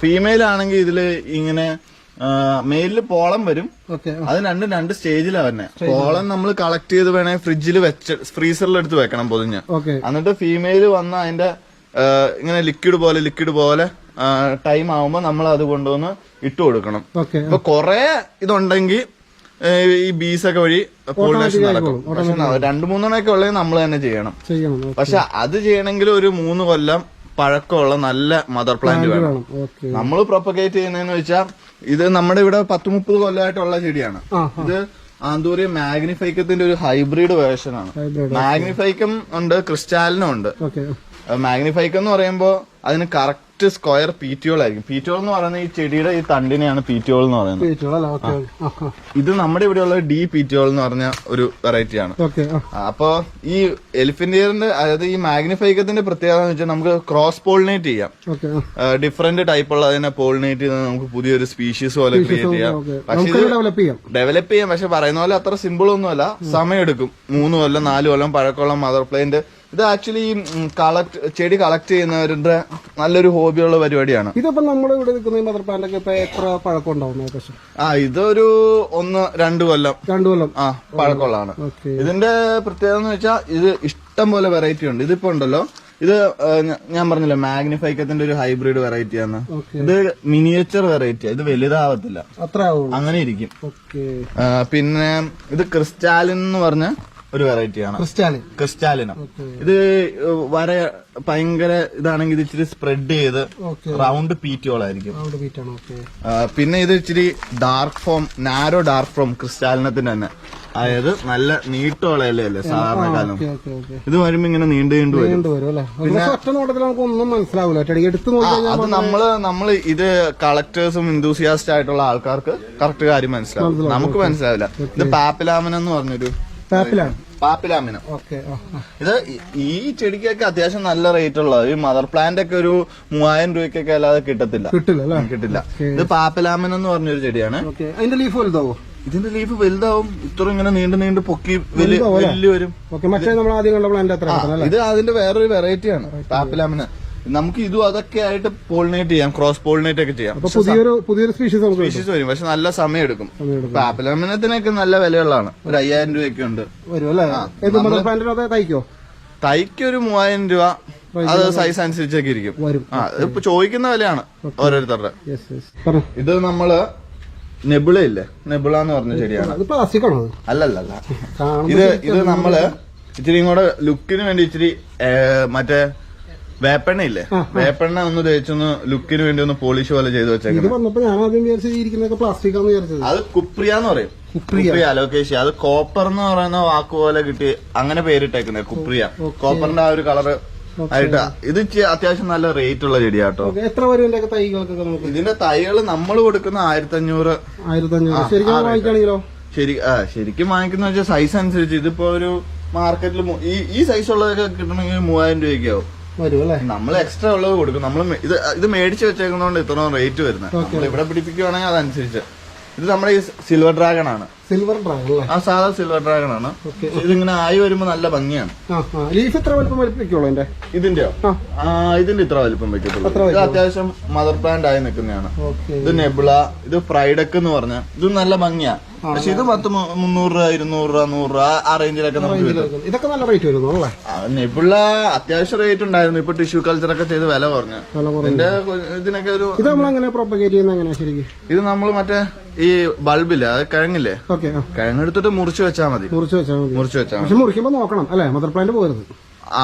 ഫീമെയിൽ ആണെങ്കിൽ ഇതിൽ ഇങ്ങനെ മെയിലിൽ പോളം വരും. അത് രണ്ടും രണ്ട് സ്റ്റേജിലാണ് തന്നെ പോളം നമ്മൾ കളക്ട് ചെയ്ത് വേണേ ഫ്രിഡ്ജിൽ വെച്ച് ഫ്രീസറിൽ എടുത്ത് വെക്കണം പൊതിഞ്ഞ്. എന്നിട്ട് ഫീമെയിൽ വന്ന അതിന്റെ ഇങ്ങനെ ലിക്വിഡ് പോലെ ലിക്വിഡ് പോലെ ടൈം ആവുമ്പോ നമ്മൾ അത് കൊണ്ടുവന്ന് ഇട്ട് കൊടുക്കണം. അപ്പൊ ഇപ്പൊ കൊറേ ഇതുണ്ടെങ്കിൽ ഈ ബീസ് ഒക്കെ വഴി പോളിനേഷൻ നടക്കും. പക്ഷെ രണ്ടു മൂന്നെണ്ണൊക്കെ ഉള്ളത് നമ്മൾ തന്നെ ചെയ്യണം. പക്ഷെ അത് ചെയ്യണമെങ്കിൽ ഒരു മൂന്ന് കൊല്ലം പഴക്കമുള്ള നല്ല മദർ പ്ലാന്റ് വേണം. നമ്മൾ പ്രൊപ്പഗേറ്റ് ചെയ്യുന്നതെന്ന് വെച്ചാൽ ഇത് നമ്മുടെ ഇവിടെ പത്ത് മുപ്പത് കൊല്ലമായിട്ടുള്ള ചെടിയാണ്. ഇത് ആന്തൂരി മാഗ്നിഫൈക്കത്തിന്റെ ഒരു ഹൈബ്രിഡ് വേർഷൻ ആണ്. ഹൈബ്രിഡ് മാഗ്നിഫൈക്കം ഉണ്ട് ക്രിസ്റ്റാലിനും ഉണ്ട്. മാഗ്നിഫൈക്കം എന്ന് പറയുമ്പോൾ അതിന് കറക്റ്റ് സ്ക്വയർ പീറ്റിയോൾ ആയിരിക്കും. പീറ്റിയോൾ എന്ന് പറയുന്നത് ഈ ചെടിയുടെ ഈ തണ്ടിനെയാണ് പീറ്റിയോൾ എന്ന് പറയുന്നത്. ഇത് നമ്മുടെ ഉള്ള ഡി പീറ്റിയോൾ എന്ന് പറഞ്ഞ ഒരു വെറൈറ്റി ആണ്. ഓക്കെ ആ. ആ, അപ്പൊ ഈ എലിഫന്റിയറിന്റെ അതായത് ഈ മാഗ്നിഫൈക്കത്തിന്റെ പ്രത്യേകത എന്ന് വെച്ചാൽ നമുക്ക് ക്രോസ് പോളിനേറ്റ് ചെയ്യാം. ഡിഫറെന്റ് ടൈപ്പ് ഉള്ള അതിനെ പോളിനേറ്റ് ചെയ്ത് നമുക്ക് പുതിയൊരു സ്പീഷീസ് പോലെ ക്രിയേറ്റ് ചെയ്യാം. പക്ഷേ ഡെവലപ്പ് ചെയ്യാം. ഡെവലപ്പ് ചെയ്യാം. പക്ഷെ പറയുന്ന പോലെ അത്ര സിമ്പിൾ ഒന്നുമല്ല. സമയമെടുക്കും മൂന്ന് കൊല്ലം നാല് കൊല്ലം പഴക്കമുള്ള മദർ പ്ലാന്റ് ഇത് ആക്ച്വലി കളക്ട് ചെടി കളക്ട് ചെയ്യുന്നവരുടെ നല്ലൊരു ഹോബിയുള്ള പരിപാടിയാണ്. ഇതിപ്പോ നമ്മുടെ ഇവിടെ നിൽക്കുന്ന ഈ മദർ പ്ലാന്റ് ഒക്കെ ഇപ്പൊ എത്ര പഴക്കം ഉണ്ടാവും ഏകദേശം? ആ ഇതൊരു ഒന്ന് രണ്ട് കൊല്ലം. രണ്ടു കൊല്ലം. ആ പഴക്കമുള്ളതാണ്. ഇതിന്റെ പ്രത്യേകത എന്ന് വെച്ചാൽ ഇത് ഇഷ്ടം പോലെ വെറൈറ്റി ഉണ്ട്. ഇതിപ്പോ ഉണ്ടല്ലോ. ഇത് ഞാൻ പറഞ്ഞില്ല മാഗ്നിഫൈക്കത്തിന്റെ ഒരു ഹൈബ്രിഡ് വെറൈറ്റി ആണ്. ഇത് മിനിയേച്ചർ വെറൈറ്റി ഇത് വലുതാവത്തില്ല. അത്ര അങ്ങനെ ഇരിക്കും. പിന്നെ ഇത് ക്രിസ്റ്റാലിൻ എന്ന് പറഞ്ഞ ഒരു വെറൈറ്റിയാണ് ക്രിസ്റ്റാലിൻ ക്രിസ്റ്റാലിനം ഇത് വര ഭയങ്കര ഇതാണെങ്കിൽ ഇത് ഇച്ചിരി സ്പ്രെഡ് ചെയ്ത് റൗണ്ട് പീറ്റുകളായിരിക്കും പിന്നെ ഇത് ഇച്ചിരി dark form narrow dark form ക്രിസ്റ്റാലിനത്തിന് തന്നെ. അതായത് നല്ല നീട്ടമുള്ള ഇലയല്ലേ സാധാരണ കാലം ഇത് വരുമ്പോ ഇങ്ങനെ നീണ്ടു നീണ്ടു വരും. ഒന്നും മനസ്സിലാവില്ല അത് നമ്മൾ നമ്മൾ ഇത് കളക്ടേഴ്സും ഇന്തൂസിയാസ്റ്റ് ആയിട്ടുള്ള ആൾക്കാർക്ക് കറക്റ്റ് കാര്യം മനസ്സിലാവും. നമുക്ക് മനസ്സിലാവില്ല. ഇത് പാപ്പിലാമൻ എന്ന് പറഞ്ഞൊരു പാപ്പിലാമിനം. ഇത് ഈ- ചെടിക്കൊക്കെ അത്യാവശ്യം നല്ല റേറ്റ് ഉള്ള ഈ മദർ പ്ലാന്റ് ഒക്കെ ഒരു മൂവായിരം രൂപയ്ക്കൊക്കെ അല്ലാതെ കിട്ടത്തില്ല. കിട്ടില്ല കിട്ടില്ല. ഇത് പാപ്പിലാമിനം എന്ന് പറഞ്ഞൊരു ചെടിയാണ്. അതിന്റെ ലീഫ് വലുതാവോ? ഇതിന്റെ ലീഫ് വലുതാവും ഇത്ര ഇങ്ങനെ നീണ്ടു നീണ്ടു പൊക്കി വലിയ വലിയ വരും. ഇത് അതിന്റെ വേറൊരു വെറൈറ്റിയാണ് ആണ് പാപ്പലാമിന്. നമുക്ക് ഇതും അതൊക്കെ ആയിട്ട് പോളിനേറ്റ് ചെയ്യാം ക്രോസ് പോളിനേറ്റ് ഒക്കെ ചെയ്യാം. പുതിയൊരു പുതിയൊരു സ്പീഷീസ് സ്പീഷീസ് വരും പക്ഷെ നല്ല സമയം എടുക്കും. പാപ്പലാമിനത്തിനൊക്കെ നല്ല വിലയുള്ളതാണ്. ഒരു അയ്യായിരം രൂപയൊക്കെ ഉണ്ട്. വരും അല്ലേ? പ്ലാന്റിനകത്ത് തൈക്ക് ഒരു മൂവായിരം രൂപ. അത് സൈസ് അനുസരിച്ചൊക്കെ ഇരിക്കും. ആ ഇപ്പൊ ചോദിക്കുന്ന വിലയാണ് ഓരോരുത്തരുടെ. ഇത് നമ്മൾ നെബിള ഇല്ലേ? നെബിള എന്ന് പറഞ്ഞ ചെടിയാണ്. അല്ലല്ല അല്ല ഇത് ഇത് നമ്മൾ ഇച്ചിരി കൂടെ ലുക്കിന് വേണ്ടി ഇച്ചിരി മറ്റേ വേപ്പെണ്ണ ഇല്ലേ വേപ്പെണ്ണ ഒന്ന് തേച്ചൊന്ന് ലുക്കിന് വേണ്ടി ഒന്ന് പോളിഷ് പോലെ ചെയ്ത് ഇത് വെച്ചേക്കണം വന്നപ്പോ ഞാൻ ആദ്യം വിചാരിച്ചത് ഇരിക്കുന്നതൊക്കെ പ്ലാസ്റ്റിക് ആണെന്ന് വിചാരിച്ചത്. അത് കുപ്രിയ എന്ന് പറയും. കുപ്രിയ. അലോക്കേഷ്യ. അത് കോപ്പർ എന്ന് പറയുന്ന വാക്ക് പോലെ കിട്ടി അങ്ങനെ പേരിട്ടേക്കുന്നത് കുപ്രിയ. കോപ്പറിന്റെ ആ ഒരു കളറ് ആയിട്ട്. ഇത് അത്യാവശ്യം നല്ല റേറ്റ് ഉള്ള ചെടിയാ കേട്ടോ എത്ര വരും തൈകൾക്കൊക്കെ ഇതിന്റെ തൈകൾ നമ്മൾ കൊടുക്കുന്ന ആയിരത്തി അഞ്ഞൂറ് ആയിരത്തി അഞ്ഞൂറ് ശരിക്കും വാങ്ങിക്കുകയാണെങ്കിലോ ശരി ആ ശരിക്കും വാങ്ങിക്കുന്ന വെച്ചാൽ സൈസ് അനുസരിച്ച് ഇതിപ്പോ ഒരു മാർക്കറ്റിൽ ഈ ഈ സൈസ് ഉള്ളതൊക്കെ കിട്ടണമെങ്കിൽ മൂവായിരം രൂപയ്ക്ക് ആവും. വരും അല്ലേ നമ്മൾ എക്സ്ട്രാ ഉള്ളത് കൊടുക്കും. നമ്മൾ ഇത് ഇത് മേടിച്ച് വെച്ചേക്കുന്നതുകൊണ്ട് ഇത്രയും റേറ്റ് വരുന്നത് നമ്മൾ ഇവിടെ പിടിപ്പിക്കുകയാണെങ്കിൽ അതനുസരിച്ച്. ഇത് നമ്മുടെ ഈ സിൽവർ ഡ്രാഗൺ ആണ്. സിൽവർ ഡ്രാഗൺ അല്ലേ? ആ സാധാ സിൽവർ ഡ്രാഗൺ ആണ്. ഇതിങ്ങനെ ആയി വരുമ്പോ നല്ല ഭംഗിയാണ്. ലീഫ് എത്ര വലിപ്പം വലിപ്പിക്കുള്ളൂ എന്റെ ഇതിന്റെയോ? ഇതിന്റെ ഇത്ര വലിപ്പം വെക്കത്തുള്ളൂ. ഇത് അത്യാവശ്യം മദർ പ്ലാന്റ് ആയി നിൽക്കുന്നതാണ്. ഇത് നെബിള ഇത് ഫ്രൈഡക്ക് എന്ന് പറഞ്ഞ ഇത് നല്ല ഭംഗിയാ. പക്ഷെ ഇത് പത്ത് മുന്നൂറ് രൂപ ഇരുന്നൂറ് രൂപ നൂറ് രൂപ ആ റേഞ്ചിലൊക്കെ നമുക്ക് കിട്ടും. ഇതൊക്കെ നല്ല റേറ്റ് വരുന്നു നെബിള അത്യാവശ്യം റേറ്റ് ഉണ്ടായിരുന്നു. ഇപ്പൊ ടിഷ്യൂ കൾച്ചർ ഒക്കെ ചെയ്ത് വില കുറഞ്ഞു. ഇതിന്റെ ഇതിനൊക്കെ ഒരു ഇത് നമ്മൾ പ്രൊപ്പഗേറ്റ് ശരിക്കും? ഇത് നമ്മൾ മറ്റേ ഈ ബൾബില്ലേ അത് കിഴങ്ങില്ലേ? ഓക്കെ കിഴങ്ങെടുത്തിട്ട് മുറിച്ച് വെച്ചാൽ മതി. മുറിച്ച് വെച്ചാൽ മതി. മുറിച്ച് വെച്ചാൽ മതി. പക്ഷെ മുറിക്കുമ്പോ നോക്കണം അല്ലെ? മദർ പ്ലാന്റ് പോകരുത്. ആ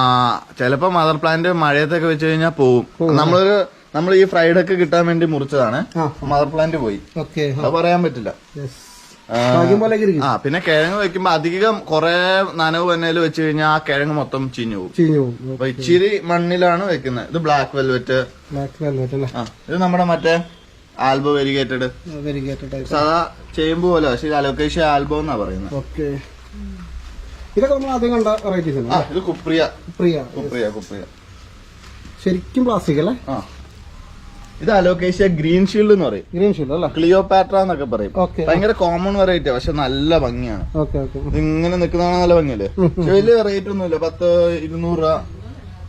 ചിലപ്പോ മദർ പ്ലാന്റ് മഴയത്തൊക്കെ വെച്ച് കഴിഞ്ഞാൽ പോവും. നമ്മളൊരു നമ്മൾ ഈ ഫ്രൈഡ് ഒക്കെ കിട്ടാൻ വേണ്ടി മുറിച്ചതാണ്. മദർ പ്ലാന്റ് പോയി. അത് പറയാൻ പറ്റില്ല. ആ, പിന്നെ കിഴങ്ങ് വെക്കുമ്പോ അധികം കൊറേ നനവ് വന്നതിൽ വെച്ച് കഴിഞ്ഞാൽ ആ കിഴങ്ങ് മൊത്തം ചീഞ്ഞു പോകും. ചീഞ്ഞു പോകും. ഇച്ചിരി മണ്ണിലാണ് വെക്കുന്നത്. ഇത് ബ്ലാക്ക് വെൽവെറ്റ് ബ്ലാക്ക് വെൽവെറ്റ് അല്ലേ? ഇത് നമ്മുടെ മറ്റേ ആൽബോ വെരിഗേറ്റഡ്. സാധാ ചേമ്പ് പോലെ പക്ഷെ അലോക്കേഷ്യ ആൽബോ എന്നാ പറയുന്നത്. ഓക്കെ. ഇതൊക്കെ നമ്മൾ ആദ്യം കണ്ട വെറൈറ്റീസ് ആ ഇത് കുപ്രിയ. പ്രിയ കുപ്രിയ കുപ്രിയ. ശരിക്കും പ്ലാസ്റ്റിക് അല്ലേ? ആ. ഇത് അലോക്കേഷ്യ ഗ്രീൻ ഷീൽഡ് എന്ന് പറയും. ഗ്രീൻ ഷീൽഡ് അല്ലേ? ക്ലിയോപാട്ര എന്നൊക്കെ പറയും. ഭയങ്കര കോമൺ വെറൈറ്റി പക്ഷെ നല്ല ഭംഗിയാണ്. ഇങ്ങനെ നിൽക്കുന്നതാണ് നല്ല ഭംഗിയല്ലേ? പക്ഷെ വലിയ റേറ്റ് ഒന്നുമില്ല. പത്ത് ഇരുന്നൂറ് രൂപ.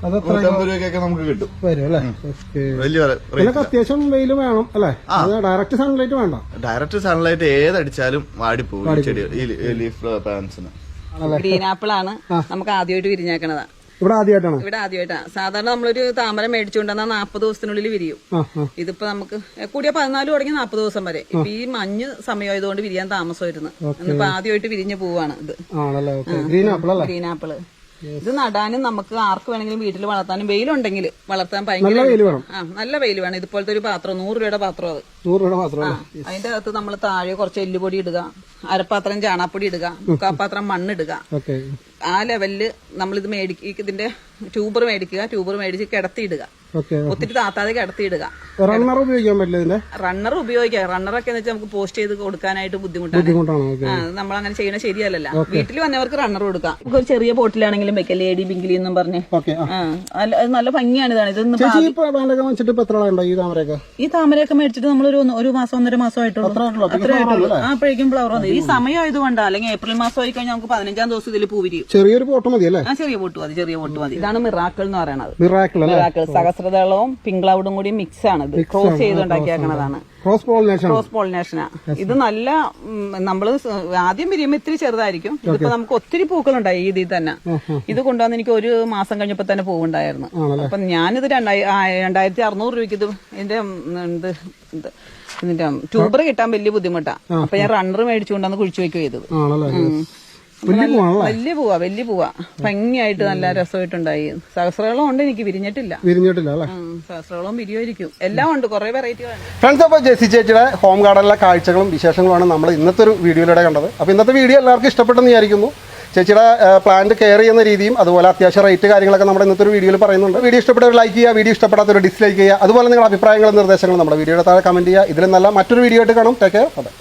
നൂറ്റമ്പത് രൂപയ്ക്കൊക്കെ നമുക്ക് കിട്ടും. വരും അല്ലേ? ഓക്കെ വലിയ ഇതിനൊക്കെ അത്യാവശ്യം വെയിൽ വേണം അല്ലേ? അത് ഡയറക്റ്റ് സൺലൈറ്റ് വേണ്ട. ഡയറക്റ്റ് സൺലൈറ്റ് ഏതടിച്ചാലും വാടിപ്പോകും ചെടി ലീഫ് പ്ലാന്റ്സിന് ഗ്രീൻ ആപ്പിൾ ആണ്. നമുക്ക് ആദ്യമായിട്ട് വിരിഞ്ഞേക്കണതാ. ഇവിടെ ആദ്യമായിട്ടാണ്? ഇവിടെ ആദ്യമായിട്ടാണ് സാധാരണ നമ്മളൊരു താമര മേടിച്ചുകൊണ്ടുവന്നാൽ നാൽപ്പത് ദിവസത്തിനുള്ളിൽ വിരിയും. ഇതിപ്പോ നമുക്ക് കൂടിയ പതിനാല് തുടങ്ങി നാൽപ്പത് ദിവസം വരെ. ഇപ്പൊ ഈ മഞ്ഞ് സമയമായതുകൊണ്ട് വിരിയാൻ താമസമായിരുന്നു. ഇന്നിപ്പോ ആദ്യമായിട്ട് വിരിഞ്ഞു പോവാണ് ഇത്. ആണല്ലേ? ഓക്കെ ഗ്രീൻ ആപ്പിൾ അല്ലേ? ഗ്രീൻ ആപ്പിൾ ഇത് നടാനും നമുക്ക് ആർക്ക് വേണമെങ്കിലും വീട്ടിൽ വളർത്താനും വെയിലുണ്ടെങ്കിൽ വളർത്താൻ ഭയങ്കര ആ നല്ല വെയിൽ വേണം. ഇതുപോലത്തെ ഒരു പാത്രം നൂറ് രൂപയുടെ പാത്രം അത്. നൂറ് രൂപയുടെ അതിന്റെ അകത്ത് നമ്മൾ താഴെ കുറച്ച് എല്ലുപൊടി ഇടുക അരപ്പാത്രം ചാണാപ്പൊടി ഇടുക മുക്കാപ്പാത്രം മണ്ണിടുക ആ ലെവലിൽ നമ്മളിത് മേടിക്ക ഇതിന്റെ ട്യൂബർ മേടിക്കുക ട്യൂബർ മേടിച്ച് കിടത്തിയിടുക ഒത്തിരി താത്താതെ കിടത്തിയിടുക. റണ്ണർ ഉപയോഗിക്കാൻ പറ്റില്ല റണ്ണർ ഉപയോഗിക്കാം. റണ്ണറൊക്കെ വെച്ചാൽ നമുക്ക് പോസ്റ്റ് ചെയ്ത് കൊടുക്കാനായിട്ട് ബുദ്ധിമുട്ടാണ്. നമ്മൾ അങ്ങനെ ചെയ്യണ ശരിയല്ലല്ലോ. വീട്ടിൽ വന്നവർക്ക് റണ്ണർ കൊടുക്കാം. നമുക്ക് ഒരു ചെറിയ ബോട്ടിലാണെങ്കിലും വെക്കാം ലേഡി ബിങ്കിലി എന്നും പറഞ്ഞ്. നല്ല ഭംഗിയാണ് ഇതാണ്. ഇതൊന്ന് ഈ താമരയൊക്കെ? മേടിച്ചിട്ട് നമ്മൾ ഒരു ഒരു മാസം ഒന്നര മാസം ആയിട്ടുള്ളൂ. അത്രേ ആയിട്ടുള്ളൂ. അപ്പോഴേക്കും ഫ്ലവർ വന്നു. ഈ സമയം ആയതുകൊണ്ട് അല്ലെങ്കിൽ ഏപ്രിൽ മാസം ആയി കഴിഞ്ഞാൽ നമുക്ക് പതിനഞ്ചാം ദിവസം ഇതിൽ പൂ വിരിയും ചെറിയൊരു പോട്ട് മതി അല്ലേ ചെറിയ പോട്ട് മതി ചെറിയ പോട്ട് മതി. ഇതാണ് മിറാക്കൾ എന്ന് പറയുന്നത്. മിറാക്കിൾ അല്ലേ? മിറാക്കൾ പിങ്ക് ക്ലൗഡും കൂടി മിക്സ് ആണ്. ഇത് ക്രോസ് ചെയ്തുണ്ടാക്കിയാക്കണതാണ് ക്രോസ് പോളിനേഷൻ ക്രോസ് പോളിനേഷനാ ഇത് നല്ല നമ്മൾ നമ്മൾ ആദ്യം വിരിയുമ്പോ ഇത്തിരി ചെറുതായിരിക്കും. ഇതിപ്പോ നമുക്ക് ഒത്തിരി പൂക്കളുണ്ടായി ഈ ഇതിൽ തന്നെ. ഇത് കൊണ്ടുവന്ന് എനിക്ക് ഒരു മാസം കഴിഞ്ഞപ്പോ തന്നെ പൂവുണ്ടായിരുന്നു? അപ്പൊ ഞാനിത് രണ്ടായി രണ്ടായിരത്തി അറുന്നൂറ് രൂപയ്ക്ക് ഇത് എന്റെ എന്ത് ഇത് ഇത് ഇതിന്റെ ട്യൂബർ കിട്ടാൻ വലിയ ബുദ്ധിമുട്ടാ. അപ്പൊ ഞാൻ റണ്ണർ മേടിച്ചുകൊണ്ടാന്ന് കുഴിച്ചു വെക്കുക ചെയ്തത്. വലിയ പൂവാ വലിയ പൂവാ. ഭംഗിയായിട്ട് നല്ല രസമായിട്ടുണ്ടായി. സഹസ്രകളും ഉണ്ട് എനിക്ക് വിരിഞ്ഞിട്ടില്ല. വിരിഞ്ഞിട്ടില്ല അല്ലേ? സഹസ്രകളും വിരിയായിരിക്കും എല്ലാം ഉണ്ട് കുറെ വെറൈറ്റികളുണ്ട് ഫ്രണ്ട്സ് അപ്പോൾ ജെസി ചേച്ചിയുടെ ഹോം ഗാർഡനിലെ കാഴ്ചകളും വിശേഷങ്ങളുമാണ് നമ്മൾ ഇന്നത്തെ ഒരു വീഡിയോയിലൂടെ കണ്ടത്. അപ്പോൾ ഇന്നത്തെ വീഡിയോ എല്ലാവർക്കും ഇഷ്ടപ്പെട്ടെന്ന് വിചാരിക്കുന്നു. ചേച്ചിയുടെ പ്ലാന്റ് കെയർ ചെയ്യുന്ന രീതിയും അതുപോലെ അത്യാവശ്യം റേറ്റ് കാര്യങ്ങളൊക്കെ നമ്മുടെ ഇന്നത്തെ ഒരു വീഡിയോയിൽ പറയുന്നുണ്ട്. വീഡിയോ ഇഷ്ടപ്പെട്ടവർ ലൈക്ക് ചെയ്യുക വീഡിയോ ഇഷ്ടപ്പെടാത്തവർ ഡിസ്ലൈക്ക് ചെയ്യുക. അതുപോലെ നിങ്ങളുടെ അഭിപ്രായങ്ങളും നിർദ്ദേശങ്ങളും നമ്മുടെ വീഡിയോയുടെ താഴെ കമന്റ് ചെയ്യുക. ഇതിൽ നല്ല മറ്റൊരു വീഡിയോ ആയിട്ട് കാണും. ടേക്ക് കെയർ അതെ